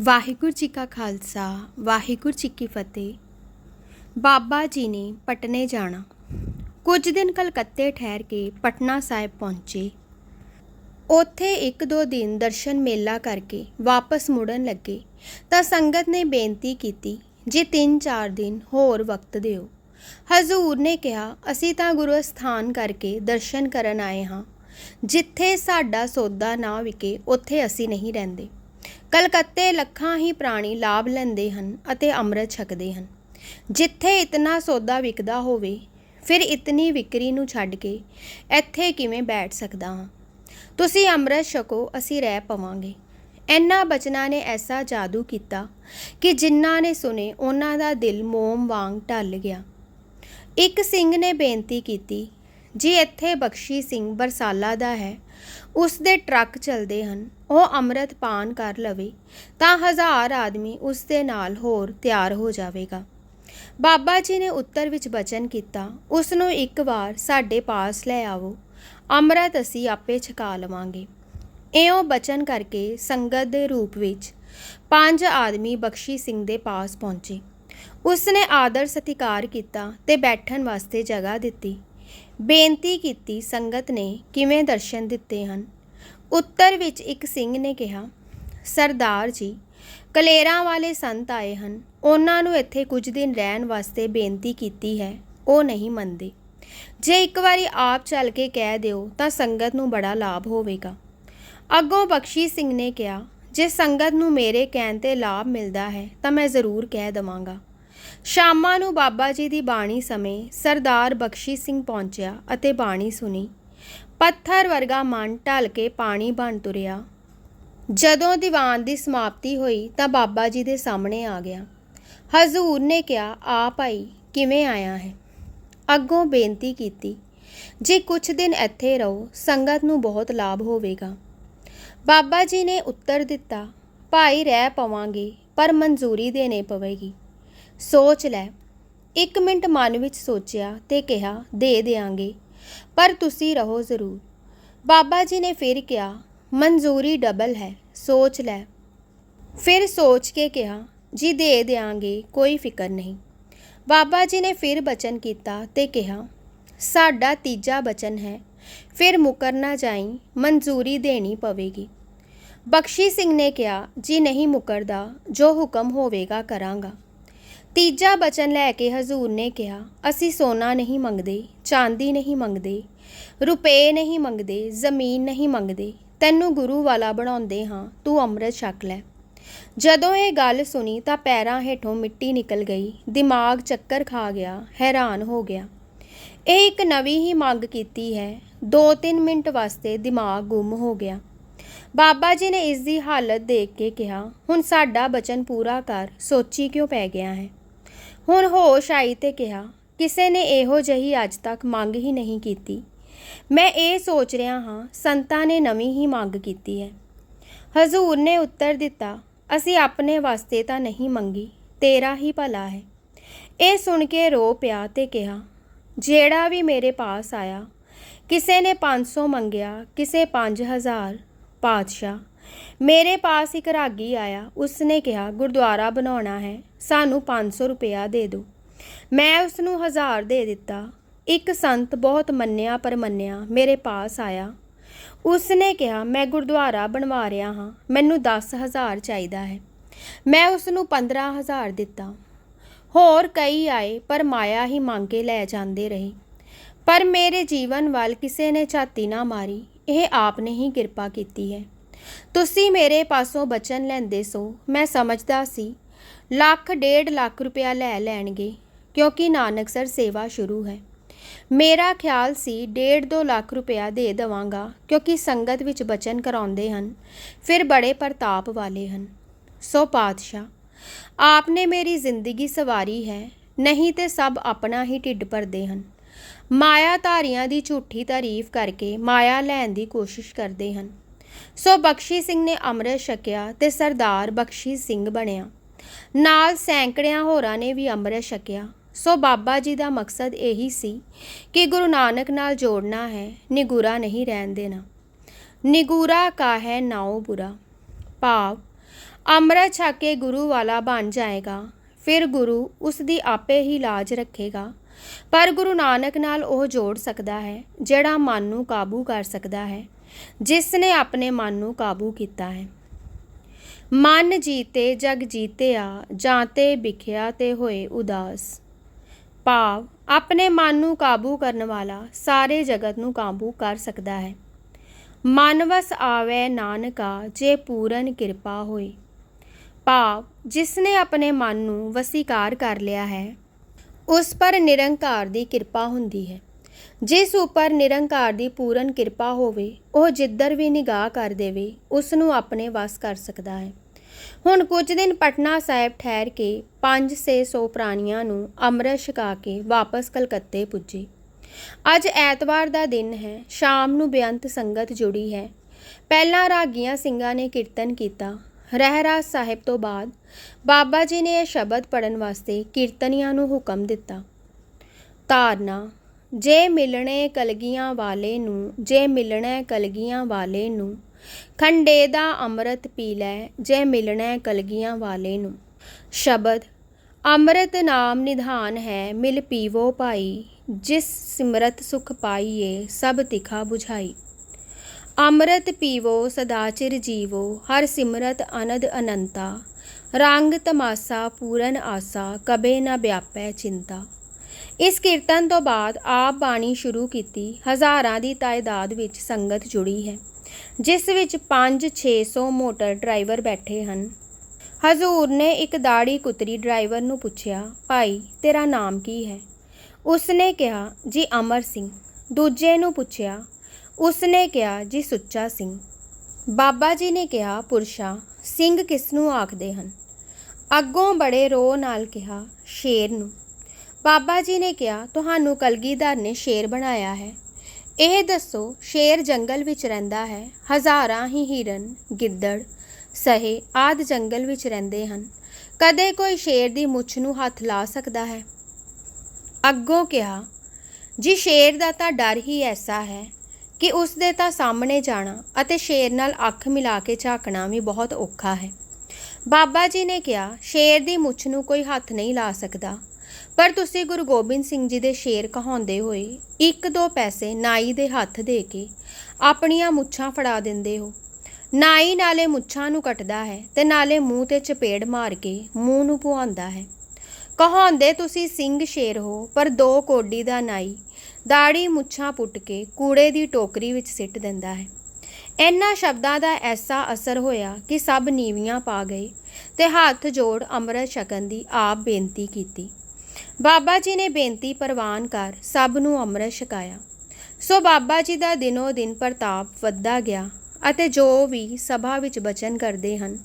ਵਾਹਿਗੁਰੂ ਜੀ ਕਾ ਖਾਲਸਾ, ਵਾਹਿਗੁਰੂ ਜੀ ਕੀ ਫਤਿਹ। ਬਾਬਾ ਜੀ ਨੇ ਪਟਨੇ ਜਾਣਾ। ਕੁਝ ਦਿਨ ਕਲਕੱਤੇ ਠਹਿਰ ਕੇ ਪਟਨਾ ਸਾਹਿਬ ਪਹੁੰਚੇ। ਉੱਥੇ ਇੱਕ ਦੋ ਦਿਨ ਦਰਸ਼ਨ ਮੇਲਾ ਕਰਕੇ ਵਾਪਸ ਮੁੜਨ ਲੱਗੇ। ਤਾਂ ਸੰਗਤ ਨੇ ਬੇਨਤੀ ਕੀਤੀ ਜੇ 3-4 ਦਿਨ ਹੋਰ ਵਕਤ ਦਿਓ। ਹਜ਼ੂਰ ਨੇ ਕਿਹਾ, ਅਸੀਂ ਤਾਂ ਗੁਰੂ ਅਸਥਾਨ ਕਰਕੇ ਦਰਸ਼ਨ ਕਰਨ ਆਏ ਹਾਂ। ਜਿੱਥੇ ਸਾਡਾ ਸੌਦਾ ਨਾ ਵਿਕੇ, ਉੱਥੇ ਅਸੀਂ ਨਹੀਂ ਰਹਿੰਦੇ। ਕਲਕੱਤੇ ਲੱਖਾਂ ਹੀ ਪ੍ਰਾਣੀ ਲਾਭ ਲੈਂਦੇ ਹਨ ਅਤੇ ਅੰਮ੍ਰਿਤ ਛਕਦੇ ਹਨ। ਜਿੱਥੇ ਇਤਨਾ ਸੌਦਾ ਵਿਕਦਾ ਹੋਵੇ, ਫਿਰ ਇਤਨੀ ਵਿਕਰੀ ਨੂੰ ਛੱਡ ਕੇ ਇੱਥੇ ਕਿਵੇਂ ਬੈਠ ਸਕਦਾ ਹਾਂ? ਤੁਸੀਂ ਅੰਮ੍ਰਿਤ ਛਕੋ, ਅਸੀਂ ਰਹਿ ਪਵਾਂਗੇ। ਇਹਨਾਂ ਬਚਨਾਂ ਨੇ ਐਸਾ ਜਾਦੂ ਕੀਤਾ ਕਿ ਜਿਨ੍ਹਾਂ ਨੇ ਸੁਨੇ ਉਹਨਾਂ ਦਾ ਦਿਲ ਮੋਮ ਵਾਂਗ ਢਲ ਗਿਆ। ਇੱਕ ਸਿੰਘ ਨੇ ਬੇਨਤੀ ਕੀਤੀ, ਜੀ ਇੱਥੇ ਬਖਸ਼ੀ ਸਿੰਘ ਬਰਸਾਲਾ ਦਾ ਹੈ ਉਸ ਦੇ ਟਰੱਕ ਚੱਲਦੇ ਹਨ ਉਹ ਅੰਮ੍ਰਿਤ ਪਾਨ ਕਰ ਲਵੇ, ਤਾਂ ਹਜ਼ਾਰ ਆਦਮੀ ਉਸ ਦੇ ਨਾਲ ਹੋਰ ਤਿਆਰ ਹੋ ਜਾਵੇਗਾ। ਬਾਬਾ ਜੀ ਨੇ ਉੱਤਰ ਵਿੱਚ ਬਚਨ ਕੀਤਾ ਉਸ ਨੂੰ ਇੱਕ ਵਾਰ ਸਾਡੇ ਪਾਸ ਲੈ ਆਵੋ, ਅੰਮ੍ਰਿਤ ਅਸੀਂ ਆਪੇ ਛਕਾ ਲਵਾਂਗੇ। ਇਉਂ ਬਚਨ ਕਰਕੇ ਸੰਗਤ ਦੇ ਰੂਪ ਵਿੱਚ ਪੰਜ ਆਦਮੀ ਬਖਸ਼ੀ ਸਿੰਘ ਦੇ ਪਾਸ ਪਹੁੰਚੇ। ਉਸ ਨੇ ਆਦਰ ਸਤਿਕਾਰ ਕੀਤਾ ਤੇ ਬੈਠਣ ਵਾਸਤੇ ਜਗ੍ਹਾ ਦਿੱਤੀ। ਬੇਨਤੀ ਕੀਤੀ ਸੰਗਤ ਨੇ ਕਿਵੇਂ ਦਰਸ਼ਨ ਦਿੱਤੇ ਹਨ। ਉੱਤਰ ਵਿੱਚ ਇੱਕ ਸਿੰਘ ਨੇ ਕਿਹਾ, ਸਰਦਾਰ ਜੀ, ਕਲੇਰਾਂ ਵਾਲੇ ਸੰਤ ਆਏ ਹਨ। ਉਹਨਾਂ ਨੂੰ ਇੱਥੇ ਕੁਝ ਦਿਨ ਰਹਿਣ ਵਾਸਤੇ ਬੇਨਤੀ ਕੀਤੀ ਹੈ। ਉਹ ਨਹੀਂ ਮੰਨਦੇ। ਜੇ ਇੱਕ ਵਾਰੀ ਆਪ ਚੱਲ ਕੇ ਕਹਿ ਦਿਓ ਤਾਂ ਸੰਗਤ ਨੂੰ ਬੜਾ ਲਾਭ ਹੋਵੇਗਾ। ਅੱਗੋਂ ਬਖਸ਼ੀ ਸਿੰਘ ਨੇ ਕਿਹਾ, ਜੇ ਸੰਗਤ ਨੂੰ ਮੇਰੇ ਕਹਿਣ ਤੇ ਲਾਭ ਮਿਲਦਾ ਹੈ ਤਾਂ ਮੈਂ ਜ਼ਰੂਰ ਕਹਿ ਦਵਾਂਗਾ। ਸ਼ਾਮਾਂ ਨੂੰ ਬਾਬਾ ਜੀ ਦੀ ਬਾਣੀ ਸਮੇਂ ਸਰਦਾਰ ਬਖਸ਼ੀ ਸਿੰਘ ਪਹੁੰਚਿਆ ਅਤੇ ਬਾਣੀ ਸੁਣੀ। ਪੱਥਰ ਵਰਗਾ ਮਨ ਢਲ ਕੇ ਪਾਣੀ ਬਣ ਤੁਰਿਆ। ਜਦੋਂ ਦੀਵਾਨ ਦੀ ਸਮਾਪਤੀ ਹੋਈ ਤਾਂ ਬਾਬਾ ਜੀ ਦੇ ਸਾਹਮਣੇ ਆ ਗਿਆ। ਹਜ਼ੂਰ ਨੇ ਕਿਹਾ, ਆ ਭਾਈ, ਕਿਵੇਂ ਆਇਆ ਹੈ? ਅੱਗੋਂ ਬੇਨਤੀ ਕੀਤੀ, ਜੇ ਕੁਝ ਦਿਨ ਇੱਥੇ ਰਹੋ, ਸੰਗਤ ਨੂੰ ਬਹੁਤ ਲਾਭ ਹੋਵੇਗਾ। ਬਾਬਾ ਜੀ ਨੇ ਉੱਤਰ ਦਿੱਤਾ, ਭਾਈ, ਰਹਿ ਪਵਾਂਗੇ, ਪਰ ਮਨਜ਼ੂਰੀ ਦੇਣੇ ਪਵੇਗੀ। ਸੋਚ ਲੈ। ਇੱਕ ਮਿੰਟ ਮਨ ਵਿੱਚ ਸੋਚਿਆ ਤੇ ਕਿਹਾ, ਦੇ ਦੇਾਂਗੇ ਪਰ ਤੁਸੀਂ ਰਹੋ ਜ਼ਰੂਰ। ਬਾਬਾ ਜੀ ਨੇ ਫਿਰ ਕਿਹਾ ਮਨਜ਼ੂਰੀ ਡਬਲ ਹੈ, ਸੋਚ ਲੈ। ਫਿਰ ਸੋਚ ਕੇ ਕਿਹਾ, ਜੀ ਦੇ ਦੇਾਂਗੇ ਕੋਈ ਫਿਕਰ ਨਹੀਂ। ਬਾਬਾ ਜੀ ਨੇ ਫਿਰ ਬਚਨ ਕੀਤਾ ਤੇ ਕਿਹਾ, ਸਾਡਾ ਤੀਜਾ ਬਚਨ ਹੈ, ਫਿਰ ਮੁਕਰ ਨਾ ਜਾਈ ਮਨਜ਼ੂਰੀ ਦੇਣੀ ਪਵੇਗੀ। ਬਖਸ਼ੀ ਸਿੰਘ ਨੇ ਕਿਹਾ, ਜੀ ਨਹੀਂ ਮੁਕਰਦਾ, ਜੋ ਹੁਕਮ ਹੋਵੇਗਾ ਕਰਾਂਗਾ। ਤੀਜਾ ਬਚਨ ਲੈ ਕੇ ਹਜ਼ੂਰ ਨੇ ਕਿਹਾ, ਅਸੀਂ ਸੋਨਾ ਨਹੀਂ ਮੰਗਦੇ, ਚਾਂਦੀ ਨਹੀਂ ਮੰਗਦੇ, ਰੁਪਏ ਨਹੀਂ ਮੰਗਦੇ, ਜ਼ਮੀਨ ਨਹੀਂ ਮੰਗਦੇ, ਤੈਨੂੰ ਗੁਰੂ ਵਾਲਾ ਬਣਾਉਂਦੇ ਹਾਂ, ਤੂੰ ਅੰਮ੍ਰਿਤ ਛਕ ਲੈ। ਜਦੋਂ ਇਹ ਗੱਲ ਸੁਣੀ ਤਾਂ ਪੈਰਾਂ ਹੇਠੋਂ ਮਿੱਟੀ ਨਿਕਲ ਗਈ, ਦਿਮਾਗ ਚੱਕਰ ਖਾ ਗਿਆ, ਹੈਰਾਨ ਹੋ ਗਿਆ। ਇਹ ਇੱਕ ਨਵੀਂ ਹੀ ਮੰਗ ਕੀਤੀ ਹੈ। 2-3 ਮਿੰਟ ਵਾਸਤੇ ਦਿਮਾਗ ਗੁੰਮ ਹੋ ਗਿਆ। ਬਾਬਾ ਜੀ ਨੇ ਇਸ ਦੀ ਹਾਲਤ ਦੇਖ ਕੇ ਕਿਹਾ, ਹੁਣ ਸਾਡਾ ਬਚਨ ਪੂਰਾ ਕਰ, ਸੋਚੀ ਕਿਉਂ ਪੈ ਗਿਆ ਹੈ? ਹੁਣ ਹੋਸ਼ ਆਈ ਤੇ ਕਿਹਾ, ਕਿਸੇ ਨੇ ਇਹੋ ਜਹੀ ਅੱਜ ਤੱਕ ਮੰਗ ਹੀ ਨਹੀਂ ਕੀਤੀ। ਮੈਂ ਇਹ ਸੋਚ ਰਿਹਾ ਹਾਂ, ਸੰਤਾਂ ਨੇ ਨਵੀਂ ਹੀ ਮੰਗ ਕੀਤੀ ਹੈ। ਹਜ਼ੂਰ ਨੇ ਉੱਤਰ ਦਿੱਤਾ, ਅਸੀਂ ਆਪਣੇ ਵਾਸਤੇ ਤਾਂ ਨਹੀਂ ਮੰਗੀ, ਤੇਰਾ ਹੀ ਭਲਾ ਹੈ। ਇਹ ਸੁਣ ਕੇ ਰੋ ਪਿਆ ਤੇ ਕਿਹਾ, ਜਿਹੜਾ ਵੀ ਮੇਰੇ ਪਾਸ ਆਇਆ, ਕਿਸੇ ਨੇ 500 ਮੰਗਿਆ, ਕਿਸੇ 5000 ਪਾਤਸ਼ਾਹ। ਮੇਰੇ ਪਾਸ ਇੱਕ ਰਾਗੀ ਆਇਆ, ਉਸਨੇ ਕਿਹਾ, ਗੁਰਦੁਆਰਾ ਬਣਾਉਣਾ ਹੈ, ਸਾਨੂੰ 500 ਰੁਪਇਆ ਦੇ ਦਿਓ। ਮੈਂ ਉਸ ਨੂੰ 1000 ਦੇ ਦਿੱਤਾ। ਇੱਕ ਸੰਤ ਬਹੁਤ ਮੰਨਿਆ ਪਰ ਮੰਨਿਆ, ਮੇਰੇ ਪਾਸ ਆਇਆ। ਉਸਨੇ ਕਿਹਾ, ਮੈਂ ਗੁਰਦੁਆਰਾ ਬਣਵਾ ਰਿਹਾ ਹਾਂ, ਮੈਨੂੰ 10000 ਚਾਹੀਦਾ ਹੈ। ਮੈਂ ਉਸ ਨੂੰ 15000 ਦਿੱਤਾ। ਹੋਰ ਕਈ ਆਏ, ਪਰ ਮਾਇਆ ਹੀ ਮੰਗ ਕੇ ਲੈ ਜਾਂਦੇ ਰਹੇ। ਪਰ ਮੇਰੇ ਜੀਵਨ ਵੱਲ ਕਿਸੇ ਨੇ ਝਾਤੀ ਨਾ ਮਾਰੀ, ਇਹ ਆਪ ਨੇ ਹੀ ਕਿਰਪਾ ਕੀਤੀ ਹੈ। ਤੁਸੀਂ ਮੇਰੇ ਪਾਸੋਂ ਬਚਨ ਲੈਂਦੇ ਸੋ, ਮੈਂ ਸਮਝਦਾ ਸੀ। ਲੱਖ ਡੇਢ ਲੱਖ ਰੁਪਇਆ ਲੈ ਲੈਣਗੇ, ਕਿਉਂਕਿ ਨਾਨਕਸਰ ਸੇਵਾ ਸ਼ੁਰੂ ਹੈ। ਮੇਰਾ ਖਿਆਲ ਸੀ ਡੇਢ ਦੋ ਲੱਖ ਰੁਪਇਆ ਦੇ ਦਵਾਂਗਾ, ਕਿਉਂਕਿ ਸੰਗਤ ਵਿੱਚ ਬਚਨ ਕਰਾਉਂਦੇ ਹਨ, ਫਿਰ ਬੜੇ ਪ੍ਰਤਾਪ ਵਾਲੇ ਹਨ। ਸੋ ਪਾਤਸ਼ਾਹ, ਆਪਨੇ ਮੇਰੀ ਜ਼ਿੰਦਗੀ ਸਵਾਰੀ ਹੈ, ਨਹੀਂ ਤੇ ਸਭ ਆਪਣਾ ਹੀ ਢਿੱਡ ਭਰਦੇ ਹਨ। ਮਾਇਆ ਧਾਰੀਆਂ ਦੀ ਝੂਠੀ ਤਾਰੀਫ ਕਰਕੇ ਮਾਇਆ ਲੈਣ ਦੀ ਕੋਸ਼ਿਸ਼ ਕਰਦੇ ਹਨ। ਸੋ ਬਖਸ਼ੀ ਸਿੰਘ ਨੇ ਅੰਮ੍ਰਿਤ ਛਕਿਆ ਤੇ ਸਰਦਾਰ ਬਖਸ਼ੀ ਸਿੰਘ ਬਣਿਆ। ਨਾਲ ਸੈਂਕੜਿਆਂ ਹੋਰਾਂ ਨੇ ਵੀ ਅੰਮ੍ਰਿਤ ਛਕਿਆ। ਸੋ ਬਾਬਾ ਜੀ ਦਾ ਮਕਸਦ ਇਹੀ ਸੀ ਕਿ ਗੁਰੂ ਨਾਨਕ ਨਾਲ ਜੋੜਨਾ ਹੈ, ਨਿਗੂਰਾ ਨਹੀਂ ਰਹਿਣ ਦੇਣਾ। ਨਿਗੂਰਾ ਕਾ ਹੈ ਨਾਉ ਬੁਰਾ। ਭਾਵ, ਅੰਮ੍ਰਿਤ ਛਕ ਕੇ ਗੁਰੂ ਵਾਲਾ ਬਣ ਜਾਏਗਾ, ਫਿਰ ਗੁਰੂ ਉਸ ਦੀ ਆਪੇ ਹੀ ਲਾਜ ਰੱਖੇਗਾ। ਪਰ ਗੁਰੂ ਨਾਨਕ ਨਾਲ ਉਹ ਜੋੜ ਸਕਦਾ ਹੈ, ਜਿਹੜਾ ਮਨ ਨੂੰ ਕਾਬੂ ਕਰ ਸਕਦਾ ਹੈ। ਜਿਸ ਨੇ ਆਪਣੇ ਮਨ ਨੂੰ ਕਾਬੂ ਕੀਤਾ ਹੈ। ਮਨ ਜੀਤੇ, ਜਗ ਜੀਤਿਆ ਜਾਂ ਤੇ ਵਿਖਿਆ ਤੇ ਹੋਏ ਉਦਾਸ। ਭਾਵ, ਆਪਣੇ ਮਨ ਨੂੰ ਕਾਬੂ ਕਰਨ ਵਾਲਾ ਸਾਰੇ ਜਗਤ ਨੂੰ ਕਾਬੂ ਕਰ ਸਕਦਾ ਹੈ। ਮਨ ਵਸ ਆਵੇ ਨਾਨਕਾ, ਜੇ ਪੂਰਨ ਕਿਰਪਾ ਹੋਈ ਭਾਵ, ਜਿਸ ਨੇ ਆਪਣੇ ਮਨ ਨੂੰ ਵਸੀਕਾਰ ਕਰ ਲਿਆ ਹੈ, ਉਸ ਪਰ ਨਿਰੰਕਾਰ ਦੀ ਕਿਰਪਾ ਹੁੰਦੀ ਹੈ। ਜਿਸ ਉੱਪਰ ਨਿਰੰਕਾਰ ਦੀ ਪੂਰਨ ਕਿਰਪਾ ਹੋਵੇ, ਉਹ ਜਿੱਧਰ ਵੀ ਨਿਗਾਹ ਕਰ ਦੇਵੇ ਉਸ ਨੂੰ ਆਪਣੇ ਵਸ ਕਰ ਸਕਦਾ ਹੈ। ਹੁਣ ਕੁਝ ਦਿਨ ਪਟਨਾ ਸਾਹਿਬ ਠਹਿਰ ਕੇ 5-600 ਪ੍ਰਾਣੀਆਂ ਨੂੰ ਅੰਮ੍ਰਿਤ ਛਕਾ ਕੇ ਵਾਪਸ ਕਲਕੱਤੇ ਪੁੱਜੇ। ਅੱਜ ਐਤਵਾਰ ਦਾ ਦਿਨ ਹੈ, ਸ਼ਾਮ ਨੂੰ ਬੇਅੰਤ ਸੰਗਤ ਜੁੜੀ ਹੈ। ਪਹਿਲਾਂ ਰਾਗੀਆਂ ਸਿੰਘਾਂ ਨੇ ਕੀਰਤਨ ਕੀਤਾ। ਰਹਿਰਾਸ ਸਾਹਿਬ ਤੋਂ ਬਾਅਦ ਬਾਬਾ ਜੀ ਨੇ ਇਹ ਸ਼ਬਦ ਪੜਨ ਵਾਸਤੇ ਕੀਰਤਨੀਆਂ ਨੂੰ ਹੁਕਮ ਦਿੱਤਾ। ਧਾਰਨਾ ਜੇ ਮਿਲਣੇ ਕਲਗੀਆਂ ਵਾਲੇ ਨੂੰ, ਜੇ ਮਿਲਣਾ ਕਲਗੀਆਂ ਵਾਲੇ ਨੂੰ, ਖੰਡੇ ਦਾ ਅੰਮ੍ਰਿਤ ਪੀ ਲੈ, ਜੇ ਮਿਲਣਾ ਕਲਗੀਆਂ ਵਾਲੇ ਨੂੰ। ਸ਼ਬਦ, ਅੰਮ੍ਰਿਤ ਨਾਮ ਨਿਧਾਨ ਹੈ, ਮਿਲ ਪੀਵੋ ਭਾਈ, ਜਿਸ ਸਿਮਰਤ ਸੁਖ ਪਾਈਏ, ਸਭ ਤਿਖਾ 부ਝਾਈ ਅੰਮ੍ਰਿਤ ਪੀਵੋ, ਸਦਾ ਚਿਰ ਜੀਵੋ, ਹਰ ਸਿਮਰਤ ਅਨੰਦ ਅਨੰਤਾ। ਰੰਗ ਤਮਾਸਾ ਪੂਰਨ ਆਸਾ, ਕਬੇ ਨਾ ਵਿਆਪੈ ਚਿੰਤਾ। ਇਸ ਕੀਰਤਨ ਤੋਂ ਬਾਅਦ ਆਪ ਬਾਣੀ ਸ਼ੁਰੂ ਕੀਤੀ, ਹਜ਼ਾਰਾਂ ਦੀ ਤਾਇਦਾਦ ਵਿੱਚ ਸੰਗਤ ਜੁੜੀ ਹੈ, ਜਿਸ ਵਿੱਚ 5-600 ਮੋਟਰ ਡਰਾਈਵਰ ਬੈਠੇ ਹਨ। ਹਜ਼ੂਰ ਨੇ ਇੱਕ ਦਾੜੀ ਕੁਤਰੀ ਡਰਾਈਵਰ ਨੂੰ ਪੁੱਛਿਆ, ਭਾਈ, ਤੇਰਾ ਨਾਮ ਕੀ ਹੈ? ਉਸਨੇ ਕਿਹਾ, ਜੀ ਅਮਰ ਸਿੰਘ। ਦੂਜੇ ਨੂੰ ਪੁੱਛਿਆ, ਉਸਨੇ ਕਿਹਾ, ਜੀ ਸੁੱਚਾ ਸਿੰਘ। ਬਾਬਾ ਜੀ ਨੇ ਕਿਹਾ, ਪੁਰਸ਼ਾ, ਸਿੰਘ ਕਿਸ ਨੂੰ ਆਖਦੇ ਹਨ? ਅੱਗੋਂ ਬੜੇ ਰੋ ਨਾਲ ਕਿਹਾ, ਸ਼ੇਰ ਨੂੰ। ਬਾਬਾ ਜੀ ਨੇ ਕਿਹਾ, ਤੁਹਾਨੂੰ ਕਲਗੀਧਰ ਨੇ ਸ਼ੇਰ ਬਣਾਇਆ ਹੈ। ਇਹ ਦੱਸੋ, ਸ਼ੇਰ ਜੰਗਲ ਵਿੱਚ ਰਹਿੰਦਾ ਹੈ। ਹਜ਼ਾਰਾਂ ਹੀ ਹਿਰਨ, ਗਿੱਦੜ, ਸਹੇ ਆਦ ਜੰਗਲ ਵਿੱਚ ਰਹਿੰਦੇ ਹਨ। ਕਦੇ ਕੋਈ ਸ਼ੇਰ ਦੀ ਮੁੱਛ ਨੂੰ ਹੱਥ ਲਾ ਸਕਦਾ ਹੈ? ਅੱਗੋਂ ਕਿਹਾ, ਜੀ, ਸ਼ੇਰ ਦਾ ਤਾਂ ਡਰ ਹੀ ਐਸਾ ਹੈ ਕਿ ਉਸ ਦੇ ਤਾਂ ਸਾਹਮਣੇ ਜਾਣਾ ਅਤੇ ਸ਼ੇਰ ਨਾਲ ਅੱਖ ਮਿਲਾ ਕੇ ਝਾਕਣਾ ਵੀ ਬਹੁਤ ਔਖਾ ਹੈ। ਬਾਬਾ ਜੀ ਨੇ ਕਿਹਾ, ਸ਼ੇਰ ਦੀ ਮੁੱਛ ਨੂੰ ਕੋਈ ਹੱਥ ਨਹੀਂ ਲਾ ਸਕਦਾ। ਪਰ ਤੁਸੀਂ ਗੁਰੂ ਗੋਬਿੰਦ ਸਿੰਘ ਜੀ ਦੇ ਸ਼ੇਰ ਕਹਾਉਂਦੇ ਹੋਏ ਇੱਕ ਦੋ ਪੈਸੇ ਨਾਈ ਦੇ ਹੱਥ ਦੇ ਕੇ ਆਪਣੀਆਂ ਮੁੱਛਾਂ ਫੜਾ ਦਿੰਦੇ ਹੋ। ਨਾਈ ਨਾਲੇ ਮੁੱਛਾਂ ਨੂੰ ਕੱਟਦਾ ਹੈ ਤੇ ਨਾਲੇ ਮੂੰਹ ਤੇ ਚਪੇੜ ਮਾਰ ਕੇ ਮੂੰਹ ਨੂੰ ਪੁਆਉਂਦਾ ਹੈ। ਕਹਾਉਂਦੇ ਤੁਸੀਂ ਸਿੰਘ ਸ਼ੇਰ ਹੋ, ਪਰ ਦੋ ਕੋਡੀ ਦਾ ਨਾਈ ਦਾੜੀ ਮੁੱਛਾਂ ਪੁੱਟ ਕੇ ਕੂੜੇ ਦੀ ਟੋਕਰੀ ਵਿੱਚ ਸਿੱਟ ਦਿੰਦਾ ਹੈ। ਇਹਨਾਂ ਸ਼ਬਦਾਂ ਦਾ ਐਸਾ ਅਸਰ ਹੋਇਆ ਕਿ ਸਭ ਨੀਵੀਆਂ ਪਾ ਗਏ ਤੇ ਹੱਥ ਜੋੜ ਅੰਮ੍ਰਿਤ ਛਕਣ ਦੀ ਆਪ ਬੇਨਤੀ ਕੀਤੀ। ਬਾਬਾ ਜੀ ਨੇ ਬੇਨਤੀ ਪ੍ਰਵਾਨ ਕਰ ਸਭ ਨੂੰ ਅੰਮ੍ਰਿਤ ਛਕਾਇਆ। ਸੋ ਬਾਬਾ ਜੀ ਦਾ ਦਿਨੋ ਦਿਨ ਪ੍ਰਤਾਪ ਵੱਧਦਾ ਗਿਆ ਅਤੇ ਜੋ ਵੀ ਸਭਾ ਵਿੱਚ ਬਚਨ ਕਰਦੇ ਹਨ,